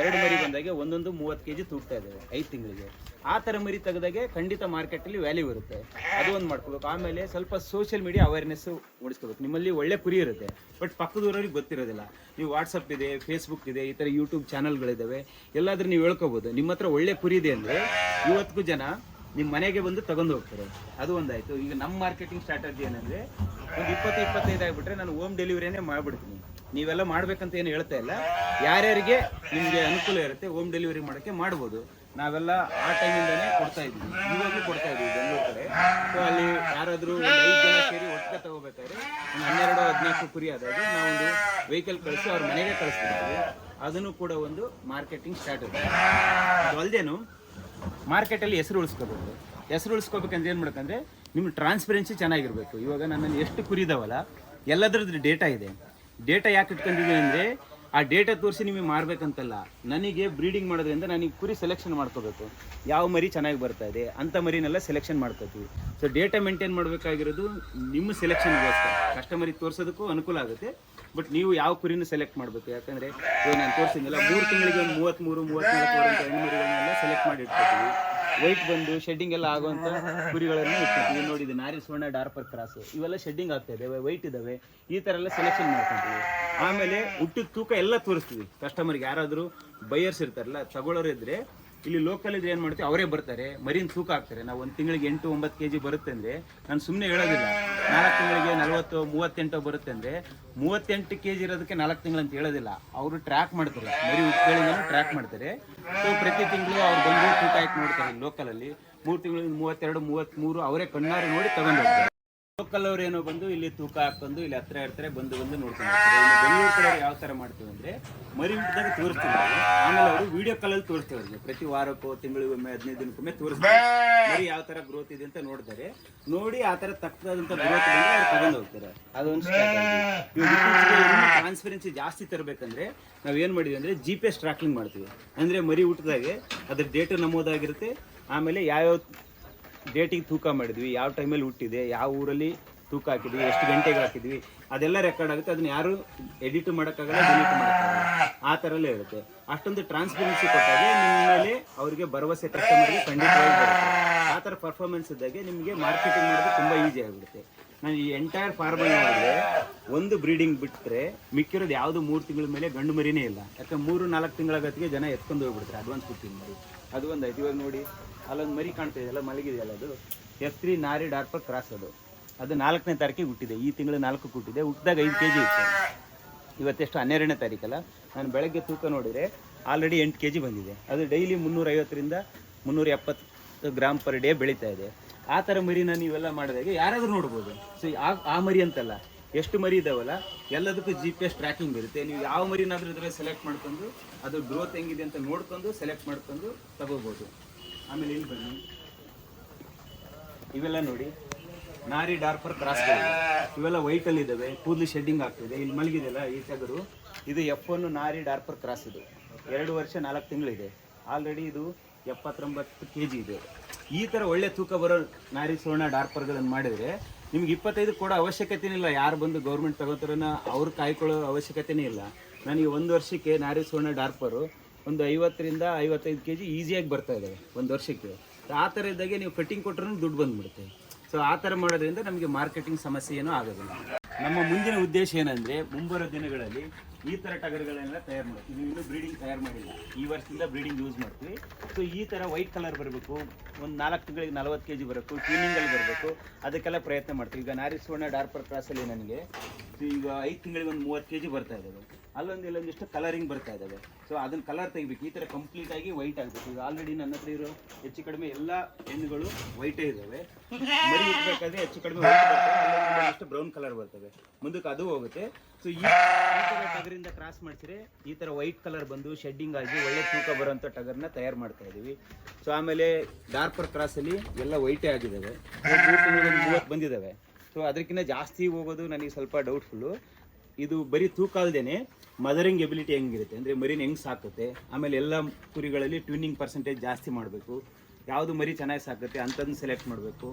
ಎರಡು ಮರಿ ಬಂದಾಗೆ ಒಂದೊಂದು ಮೂವತ್ತು ಕೆ ಜಿ ತೂಗ್ತಾ ಇದ್ದಾವೆ ಐದು ತಿಂಗಳಿಗೆ. ಆ ಥರ ಮರಿ ತೆಗೆದಾಗೆ ಖಂಡಿತ ಮಾರ್ಕೆಟಲ್ಲಿ ವ್ಯಾಲ್ಯೂ ಇರುತ್ತೆ. ಅದು ಒಂದು ಮಾಡ್ಕೋಬೇಕು. ಆಮೇಲೆ ಸ್ವಲ್ಪ ಸೋಷಿಯಲ್ ಮೀಡಿಯಾ ಅವೇರ್ನೆಸ್ ಮೂಡಿಸ್ಕೋಬೇಕು. ನಿಮ್ಮಲ್ಲಿ ಒಳ್ಳೆ ಕುರಿ ಇರುತ್ತೆ. ಬಟ್ ಪಕ್ಕದೂರವ್ರಿಗೆ ಗೊತ್ತಿರೋದಿಲ್ಲ. ನೀವು ವಾಟ್ಸಪ್ ಇದೆ ಫೇಸ್ಬುಕ್ ಇದೆ, ಈ ಥರ ಯೂಟ್ಯೂಬ್ ಚಾನಲ್ಗಳಿದ್ದಾವೆ ಎಲ್ಲಾದರೂ ನೀವು ಹೇಳ್ಕೊಬೋದು. ನಿಮ್ಮ ಹತ್ರ ಒಳ್ಳೆ ಕುರಿ ಇದೆ ಅಂದರೆ ಇವತ್ತಿಗೂ ಜನ ನಿಮ್ಮ ಮನೆಗೆ ಬಂದು ತಗೊಂಡು ಹೋಗ್ತಾರೆ. ಅದು ಒಂದಾಯಿತು. ಈಗ ನಮ್ಮ ಮಾರ್ಕೆಟಿಂಗ್ ಸ್ಟ್ರಾಟಜಿ ಏನಂದ್ರೆ, ಒಂದು ಇಪ್ಪತ್ತು ಇಪ್ಪತ್ತೈದು ಆಗಿಬಿಟ್ರೆ ನಾನು ಹೋಮ್ ಡೆಲಿವರಿನೇ ಮಾಡ್ಬಿಡ್ತೀನಿ. ನೀವೆಲ್ಲ ಮಾಡ್ಬೇಕಂತ ಏನು ಹೇಳ್ತಾ ಇಲ್ಲ. ಯಾರ್ಯಾರಿಗೆ ನಿಮಗೆ ಅನುಕೂಲ ಇರುತ್ತೆ ಹೋಮ್ ಡೆಲಿವರಿ ಮಾಡೋಕ್ಕೆ ಮಾಡ್ಬೋದು. ನಾವೆಲ್ಲ ಆ ಟೈಮಿಂದನೇ ಕೊಡ್ತಾ ಇದ್ವಿ ಇವಾಗಲೂ ಕೊಡ್ತಾ ಇದ್ವಿ ಬೆಂಗಳೂರು ಕಡೆ. ಸೊ ಅಲ್ಲಿ ಯಾರಾದರೂ ಐದು ಜನ ಸೇರಿ ಒಟ್ಟಿಗೆ ತಗೋಬೇಕಾದ್ರೆ ಒಂದು ಹನ್ನೆರಡು, ಹದಿನಾಲ್ಕು ಕುರಿ ಆದಾಗ ನಾವೊಂದು ವೆಹಿಕಲ್ ಕಳಿಸಿ ಅವ್ರ ಮನೆಗೆ ಕಳಿಸ್ತಿದ್ದೀವಿ ಅದನ್ನು ಕೂಡ ಒಂದು ಮಾರ್ಕೆಟಿಂಗ್ ಸ್ಟ್ರಾಟಜಿ ಅದು ಅಲ್ಲದೇನು ಮಾರ್ಕೆಟಲ್ಲಿ ಹೆಸರು ಉಳಿಸ್ಕೋಬೇಕು ಹೆಸರು ಉಳಿಸ್ಕೋಬೇಕಂದ್ರೆ ಏನು ಮಾಡ್ಬೇಕಂದ್ರೆ ನಿಮ್ಮ ಟ್ರಾನ್ಸ್ಪರೆನ್ಸಿ ಚೆನ್ನಾಗಿರಬೇಕು. ಇವಾಗ ನನ್ನಲ್ಲಿ ಎಷ್ಟು ಕುರಿದಾವಲ್ಲ ಎಲ್ಲದ್ರದ್ದು ಡೇಟಾ ಇದೆ. ಡೇಟಾ ಯಾಕೆ ಇಟ್ಕೊಂಡಿದ್ದೀನಿ ಅಂದರೆ ಆ ಡೇಟಾ ತೋರಿಸಿ ನಿಮಗೆ ಮಾರಬೇಕಂತಲ್ಲ, ನನಗೆ ಬ್ರೀಡಿಂಗ್ ಮಾಡೋದ್ರಿಂದ ನನಗೆ ಕುರಿ ಸೆಲೆಕ್ಷನ್ ಮಾಡ್ಕೋಬೇಕು. ಯಾವ ಮರಿ ಚೆನ್ನಾಗಿ ಬರ್ತಾ ಇದೆ ಅಂಥ ಮರಿನೆಲ್ಲ ಸೆಲೆಕ್ಷನ್ ಮಾಡ್ಕೋತೀವಿ. ಸೊ ಡೇಟಾ ಮೇಂಟೈನ್ ಮಾಡಬೇಕಾಗಿರೋದು ನಿಮ್ಮ ಸೆಲೆಕ್ಷನ್ಗೋಸ್ಕರ ಕಸ್ಟಮರಿಗೆ ತೋರಿಸೋದಕ್ಕೂ ಅನುಕೂಲ ಆಗುತ್ತೆ ಬಟ್ ನೀವು ಯಾವ ಕುರಿನ ಸೆಲೆಕ್ಟ್ ಮಾಡಬೇಕು? ಯಾಕಂದರೆ ನಾನು ತೋರಿಸಿದ್ನಲ್ಲ, ಮೂರು ತಿಂಗಳಿಗೆ ಒಂದು ಮೂವತ್ತ್ಮೂರು ಮೂವತ್ತ್ನಾಲ್ಕು ಹೆಣ್ಣು ಮರಿಗಳನ್ನೆಲ್ಲ ಸೆಲೆಕ್ಟ್ ಮಾಡಿ ಇಟ್ಕೊತೀವಿ ವೈಟ್ ಬಂದು ಶೆಡ್ಡಿಂಗ್ ಎಲ್ಲ ಆಗುವಂತ ಕುರಿಗಳನ್ನ ಇಟ್ಟಿರ್ತೀವಿ ನೋಡಿ ನಾರಿ, ಸುವರ್ಣ, ಡಾರ್ಪರ್, ಕ್ರಾಸ್. ಇವೆಲ್ಲ ಶೆಡ್ಡಿಂಗ್ ಆಗ್ತಾ ಇದಾವೆ ವೈಟ್ ಇದಾವೆ ಈ ತರ ಎಲ್ಲ ಸೆಲೆಕ್ಷನ್ ಮಾಡ್ಕೊಂತೀವಿ. ಆಮೇಲೆ ಹುಟ್ಟಿದ ತೂಕ ಎಲ್ಲ ತೋರಿಸ್ತೀವಿ. ಕಸ್ಟಮರ್ಗೆ ಯಾರಾದರೂ ಬೈಯರ್ಸ್ ಇರ್ತಾರಲ್ಲ ತಗೊಳ್ಳೋರು ಇದ್ರೆ ಇಲ್ಲಿ ಲೋಕಲ್ ಇದ್ರೆ ಏನು ಮಾಡ್ತೀವಿ? ಅವರೇ ಬರ್ತಾರೆ. ಮರಿನ ತೂಕ ಹಾಕ್ತಾರೆ. ನಾವು ಒಂದು ತಿಂಗಳಿಗೆ ಎಂಟು, ಒಂಬತ್ತು ಕೆ ಜಿ ಬರುತ್ತೆ ಅಂದರೆ ನಾನು ಸುಮ್ಮನೆ ಹೇಳೋದಿಲ್ಲ. ನಾಲ್ಕು ತಿಂಗಳಿಗೆ ನಲವತ್ತು, ಮೂವತ್ತೆಂಟು ಬರುತ್ತೆ ಅಂದರೆ ಮೂವತ್ತೆಂಟು ಕೆ ಜಿ ಇರೋದಕ್ಕೆ ನಾಲ್ಕು ತಿಂಗಳು ಅಂತ ಹೇಳೋದಿಲ್ಲ. ಅವರು ಟ್ರ್ಯಾಕ್ ಮಾಡ್ತಾರೆ. ಮರಿ ಉತ್ಕೊಳ್ಳಿಂದ ಟ್ರ್ಯಾಕ್ ಮಾಡ್ತಾರೆ. ಸೊ ಪ್ರತಿ ತಿಂಗಳು ಅವ್ರು ಬಂದು ತೂಕ ಹಾಕಿ ನೋಡ್ತಾರೆ ಲೋಕಲಲ್ಲಿ ಮೂರು ತಿಂಗಳಿಂದ ಮೂವತ್ತೆರಡು ಮೂವತ್ತ್ಮೂರು ಅವರೇ ಕಣ್ಣಾರು ನೋಡಿ ತಗೊಂಡು ಹೋಗ್ತಾರೆ. ಲೋಕಲ್ ಅವರು ಏನೋ ಬಂದು ಇಲ್ಲಿ ತೂಕ ಹಾಕೊಂಡು ಇಲ್ಲಿ ಹತ್ರ ಇರ್ತಾರೆ ಬಂದು ಬಂದು ನೋಡ್ಕೊಂಡು ಯಾವ ತರ ಮಾಡ್ತೀವಿ ಅಂದ್ರೆ ಮರಿ ಹುಟ್ಟಿದಾಗ ತೋರಿಸ್ತೀವಿ ಆಮೇಲೆ ಅವರು ವಿಡಿಯೋ ಕಾಲಲ್ಲಿ ತೋರಿಸ್ತೀವಿ ಅವ್ರಿಗೆ. ಪ್ರತಿ ವಾರಕ್ಕೋ, ತಿಂಗಳಿಗೊಮ್ಮೆ, ಹದಿನೈದು ದಿನಕ್ಕೊಮ್ಮೆ ತೋರಿಸ್ತಾರೆ. ಮರಿ ಯಾವ ತರ ಗ್ರೋತ್ ಇದೆ ಅಂತ ನೋಡ್ತಾರೆ. ನೋಡಿ ಆ ತರ ತಕ್ಕದಂತ ಗ್ರೋತ್ ಬಂದರೆ ಅವ್ರು ತಗೊಂಡು ಹೋಗ್ತಾರೆ. ಅದೊಂದು ಟ್ರಾನ್ಸ್ಪರೆನ್ಸಿ ಜಾಸ್ತಿ ತರಬೇಕಂದ್ರೆ ನಾವು ಏನು ಮಾಡಿದ್ವಿ ಅಂದ್ರೆ ಜಿಪಿಎಸ್ ಟ್ರಾಕಿಂಗ್ ಮಾಡ್ತೀವಿ. ಅಂದ್ರೆ ಮರಿ ಹುಟ್ಟದಾಗೆ ಅದ್ರ ಡೇಟ್ ನಮೂದಾಗಿರುತ್ತೆ. ಆಮೇಲೆ ಯಾವ್ಯಾವ ಡೇಟಿಗೆ ತೂಕ ಮಾಡಿದ್ವಿ, ಯಾವ ಟೈಮಲ್ಲಿ ಹುಟ್ಟಿದೆ, ಯಾವ ಊರಲ್ಲಿ ತೂಕ ಹಾಕಿದ್ವಿ, ಎಷ್ಟು ಗಂಟೆಗೆ ಹಾಕಿದ್ವಿ, ಅದೆಲ್ಲ ರೆಕಾರ್ಡ್ ಆಗುತ್ತೆ. ಅದನ್ನ ಯಾರು ಎಡಿಟ್ ಮಾಡೋಕ್ಕಾಗಲ್ಲ ಡಿಲೀಟ್ ಮಾಡೋಕ್ಕಾಗಲ್ಲ. ಆ ಥರಲ್ಲೇ ಇರುತ್ತೆ. ಅಷ್ಟೊಂದು ಟ್ರಾನ್ಸ್ಪರೆನ್ಸಿ ಕೊಟ್ಟಾಗ ನಿಮ್ಮ ಮೇಲೆ ಅವರಿಗೆ ಭರವಸೆ ಕಸ್ಟಮರ್ಗೆ ಖಂಡಿತವಾಗಿ ಬರುತ್ತೆ. ಆ ಥರ ಪರ್ಫಾರ್ಮೆನ್ಸ್ ಇದ್ದಾಗೆ ನಿಮಗೆ ಮಾರ್ಕೆಟಿಂಗ್ ಮಾಡೋದು ತುಂಬ ಈಸಿ ಆಗಿಬಿಡುತ್ತೆ. ನಾನು ಈ ಎಂಟೈರ್ ಫಾರ್ಮಲ್ ಮಾಡಿದ್ರೆ ಒಂದು ಬ್ರೀಡಿಂಗ್ ಬಿಟ್ಟರೆ ಮಿಕ್ಕಿರೋದು ಯಾವುದು ಮೂರು ತಿಂಗಳ ಮೇಲೆ ಗಂಡು ಮರಿನೇ ಇಲ್ಲ. ಯಾಕಂದ್ರೆ ಮೂರು ನಾಲ್ಕು ತಿಂಗಳ ಗತಿಗೆ ಜನ ಎತ್ಕೊಂಡು ಹೋಗ್ಬಿಡ್ತಾರೆ. ಅಡ್ವಾನ್ಸ್ ಬುಕ್ಕಿಂಗ್ ಮಾಡಿ ಅದು ಒಂದು ಐದು ಇವಾಗ ನೋಡಿ. ಅಲ್ಲೊಂದು ಮರಿ ಕಾಣ್ತಾ ಇದೆಯಲ್ಲ, ಮಲಗಿದೆಯಲ್ಲ ಅದು? F three Nari Dorper cross ಅದು. ಅದು ನಾಲ್ಕನೇ ತಾರೀಕಿಗೆ ಹುಟ್ಟಿದೆ. ಈ ತಿಂಗಳು ನಾಲ್ಕು ಹುಟ್ಟಿದೆ. ಹುಟ್ಟಿದಾಗ ಐದು ಕೆ ಜಿ ಇತ್ತು. ಇವತ್ತೆಷ್ಟು ಹನ್ನೆರಡನೇ ತಾರೀಕಲ್ಲ? ನಾನು ಬೆಳಗ್ಗೆ ತೂಕ ನೋಡಿದರೆ ಆಲ್ರೆಡಿ ಎಂಟು ಕೆ ಜಿ ಬಂದಿದೆ. ಅದು ಡೈಲಿ ಮುನ್ನೂರೈವತ್ತರಿಂದ ಮುನ್ನೂರ ಎಪ್ಪತ್ತು ಗ್ರಾಮ್ ಪರ್ ಡೇ ಬೆಳೀತಾ ಇದೆ. ಆ ಥರ ಮರಿನ ನೀವೆಲ್ಲ ಮಾಡಿದಾಗ ಯಾರಾದರೂ ನೋಡ್ಬೋದು. ಸೊ ಆ ಆ ಮರಿ ಅಂತಲ್ಲ, ಎಷ್ಟು ಮರಿ ಇದಾವಲ್ಲ, ಎಲ್ಲದಕ್ಕೂ ಜಿ ಪಿ ಎಸ್ ಟ್ರ್ಯಾಕಿಂಗ್ ಇರುತ್ತೆ. ನೀವು ಯಾವ ಮರಿನಾದ್ರೂ ಇದ್ರೆ ಸೆಲೆಕ್ಟ್ ಮಾಡ್ಕೊಂಡು, ಅದು ಗ್ರೋತ್ ಹೆಂಗಿದೆ ಅಂತ ನೋಡ್ಕೊಂಡು ಸೆಲೆಕ್ಟ್ ಮಾಡ್ಕೊಂಡು ತಗೋಬೋದು. ಆಮೇಲೆ ಇಲ್ಲಿ ಬನ್ನಿ. ಇವೆಲ್ಲ ನೋಡಿ, ನಾರಿ, ಡಾರ್ಪರ್ ಕ್ರಾಸ್ ಇವೆಲ್ಲ ವೈಟ್ ಅಲ್ಲಿ ಇದಾವೆ ಕೂದಲು ಶೆಡ್ಡಿಂಗ್ ಆಗ್ತಿದೆ. ಇಲ್ಲಿ ಮಲಗಿದೆಯಲ್ಲ ಈ ಟಗರು ಇದು F one Nari, Dorper, cross ಇದು. ಎರಡು ವರ್ಷ ನಾಲ್ಕು ತಿಂಗಳಿದೆ. ಆಲ್ರೆಡಿ ಇದು ಎಪ್ಪತ್ತೊಂಬತ್ತು ಕೆ ಜಿ ಇದೆ. ಈ ಥರ ಒಳ್ಳೆ ತೂಕ ಬರೋ ನಾರಿ ಸುವರ್ಣ ಡಾರ್ಪರ್ಗಳನ್ನು ಮಾಡಿದರೆ ನಿಮ್ಗೆ ಇಪ್ಪತ್ತೈದು ಕೊಡೋ ಅವಶ್ಯಕತೆನೇ ಇಲ್ಲ. ಯಾರು ಬಂದು ಗೌರ್ಮೆಂಟ್ ತಗೋತಾರನ್ನ ಅವ್ರು ಕಾಯ್ಕೊಳ್ಳೋ ಅವಶ್ಯಕತೆನೇ ಇಲ್ಲ. ನನಗೆ ಒಂದು ವರ್ಷಕ್ಕೆ ನಾರಿ ಸುವರ್ಣ ಡಾರ್ಪರು ಒಂದು ಐವತ್ತರಿಂದ ಐವತ್ತೈದು ಕೆ ಜಿ ಈಸಿಯಾಗಿ ಬರ್ತಾ ಇದ್ದಾವೆ ಒಂದು ವರ್ಷಕ್ಕೆ. ಆ ಥರ ಇದ್ದಾಗೆ ನೀವು ಕಟ್ಟಿಂಗ್ ಕೊಟ್ಟರು ದುಡ್ಡು ಬಂದ್ಬಿಡುತ್ತೆ. ಸೊ ಆ ಥರ ಮಾಡೋದ್ರಿಂದ ನಮಗೆ ಮಾರ್ಕೆಟಿಂಗ್ ಸಮಸ್ಯೆ ಏನೂ ಆಗೋದಿಲ್ಲ. ನಮ್ಮ ಮುಂದಿನ ಉದ್ದೇಶ ಏನಂದರೆ ಮುಂಬರುವ ದಿನಗಳಲ್ಲಿ ಈ ಥರ ಟಗರುಗಳನ್ನೆಲ್ಲ ತಯಾರು ಮಾಡ್ತೀವಿ. ನೀವು ಇನ್ನೂ ಬ್ರೀಡಿಂಗ್ ತಯಾರು ಮಾಡಿಲ್ಲ. ಈ ವರ್ಷದಿಂದ ಬ್ರೀಡಿಂಗ್ ಯೂಸ್ ಮಾಡ್ತೀವಿ. ಸೊ ಈ ಥರ ವೈಟ್ ಕಲರ್ ಬರಬೇಕು. ಒಂದು ನಾಲ್ಕು ತಿಂಗಳಿಗೆ ನಲವತ್ತು ಕೆ ಜಿ ಬರಬೇಕು ಟ್ಯೂನಿಂಗಲ್ಲಿ ಬರಬೇಕು. ಅದಕ್ಕೆಲ್ಲ ಪ್ರಯತ್ನ ಮಾಡ್ತೀವಿ. ಈಗ ನಾರಿ ಸುವರ್ಣ ಡಾರ್ಪರ್ ಕ್ರಾಸಲ್ಲಿ ನನಗೆ ಈಗ ಐದು ತಿಂಗಳಿಗೆ ಒಂದು ಮೂವತ್ತು ಕೆ ಜಿ ಬರ್ತಾ ಇದ್ದಾವೆ ಅಲ್ಲೊಂದು ಇಲ್ಲೊಂದಿಷ್ಟು ಕಲರಿಂಗ್ ಬರ್ತಾ ಇದ್ದಾವೆ ಸೊ ಅದನ್ನ ಕಲರ್ ತೆಗಿಬೇಕು. ಈ ಥರ ಕಂಪ್ಲೀಟ್ ಆಗಿ ವೈಟ್ ಆಗಬೇಕು. ಇದು ಆಲ್ರೆಡಿ ನನ್ನ ಹತ್ರ ಇರೋ ಹೆಚ್ಚು ಕಡಿಮೆ ಎಲ್ಲ ಹೆಣ್ಣುಗಳು ವೈಟೇ ಇದ್ದಾವೆ ಮರಿ ಇಟ್ಬೇಕಾದ್ರೆ ಹೆಚ್ಚು ಕಡಿಮೆ ಅಷ್ಟು ಬ್ರೌನ್ ಕಲರ್ ಬರ್ತವೆ ಮುಂದಕ್ಕೆ ಅದು ಹೋಗುತ್ತೆ. ಸೊ ಈ ಥರ ಟಗರಿಂದ ಕ್ರಾಸ್ ಮಾಡಿಸಿದ್ರೆ ಈ ಥರ ವೈಟ್ ಕಲರ್ ಬಂದು ಶೆಡ್ಡಿಂಗ್ ಆಗಿ ಒಳ್ಳೆ ತೂಕ ಬರೋಂಥ ಟಗರ್ನ ತಯಾರು ಮಾಡ್ತಾ ಇದ್ದೀವಿ ಸೊ ಆಮೇಲೆ ಡಾರ್ಪರ್ ಕ್ರಾಸಲ್ಲಿ ಎಲ್ಲ ವೈಟೇ ಆಗಿದ್ದಾವೆ ಮೂವತ್ತು ಬಂದಿದ್ದಾವೆ ಸೊ ಅದಕ್ಕಿಂತ ಜಾಸ್ತಿ ಹೋಗೋದು ನನಗೆ ಸ್ವಲ್ಪ ಡೌಟ್ಫುಲ್ಲು ಇದು ಬರೀ ತೂಕ ಅಲ್ಲದೇನೆ ಮದರಿಂಗ್ ಎಬಿಲಿಟಿ ಹೆಂಗಿರುತ್ತೆ? ಅಂದರೆ ಮರಿನ ಹೆಂಗೆ ಸಾಕುತ್ತೆ? ಆಮೇಲೆ ಎಲ್ಲ ಕುರಿಗಳಲ್ಲಿ ಟ್ಯೂನಿಂಗ್ ಪರ್ಸೆಂಟೇಜ್ ಜಾಸ್ತಿ ಮಾಡಬೇಕು. ಯಾವುದು ಮರಿ ಚೆನ್ನಾಗಿ ಸಾಕುತ್ತೆ ಅಂಥದ್ದು ಸೆಲೆಕ್ಟ್ ಮಾಡಬೇಕು.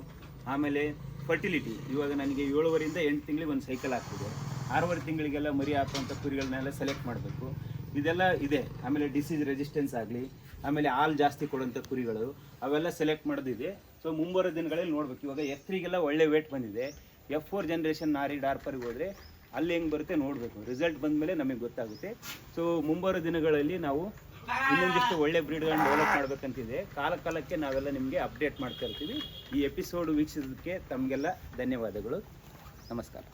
ಆಮೇಲೆ ಫರ್ಟಿಲಿಟಿ ಇವಾಗ ನನಗೆ ಏಳುವರೆಯಿಂದ ಎಂಟು ತಿಂಗಳಿಗೆ ಒಂದು ಸೈಕಲ್ ಆಗ್ತಿದೆ. ಆರೂವರೆ ತಿಂಗಳಿಗೆಲ್ಲ ಮರಿ ಹಾಕುವಂಥ ಕುರಿಗಳನ್ನೆಲ್ಲ ಸೆಲೆಕ್ಟ್ ಮಾಡಬೇಕು. ಇದೆಲ್ಲ ಇದೆ. ಆಮೇಲೆ ಡಿಸೀಸ್ ರೆಸಿಸ್ಟೆನ್ಸ್ ಆಗಲಿ, ಆಮೇಲೆ ಹಾಲು ಜಾಸ್ತಿ ಕೊಡುವಂಥ ಕುರಿಗಳು, ಅವೆಲ್ಲ ಸೆಲೆಕ್ಟ್ ಮಾಡೋದಿದೆ. ಸೊ ಮುಂಬರೋ ದಿನಗಳಲ್ಲಿ ನೋಡ್ಬೇಕು. ಇವಾಗ ಎಫ್ ತ್ರೀಗೆಲ್ಲ ಒಳ್ಳೆ ವೇಟ್ ಬಂದಿದೆ. ಎಫ್ ಫೋರ್ ಜನ್ರೇಷನ್ ನಾರಿ, ಡಾರ್ಪರ್ಗೆ ಹೋದರೆ ಅಲ್ಲಿ ಹೆಂಗೆ ಬರುತ್ತೆ ನೋಡಬೇಕು. ರಿಸಲ್ಟ್ ಬಂದಮೇಲೆ ನಮಗೆ ಗೊತ್ತಾಗುತ್ತೆ. ಸೊ ಮುಂಬರೋ ದಿನಗಳಲ್ಲಿ ನಾವು ಇನ್ನೊಂದಿಷ್ಟು ಒಳ್ಳೆ ಬ್ರೀಡ್ಗಳನ್ನ ಡೆವಲಪ್ ಮಾಡ್ಬೇಕಂತಿದೆ. ಕಾಲ ಕಾಲಕ್ಕೆ ನಾವೆಲ್ಲ ನಿಮಗೆ ಅಪ್ಡೇಟ್ ಮಾಡ್ತಾ ಇರ್ತೀವಿ. ಈ ಎಪಿಸೋಡ್ ವೀಕ್ಷಿಸೋದಕ್ಕೆ ತಮಗೆಲ್ಲ ಧನ್ಯವಾದಗಳು. ನಮಸ್ಕಾರ.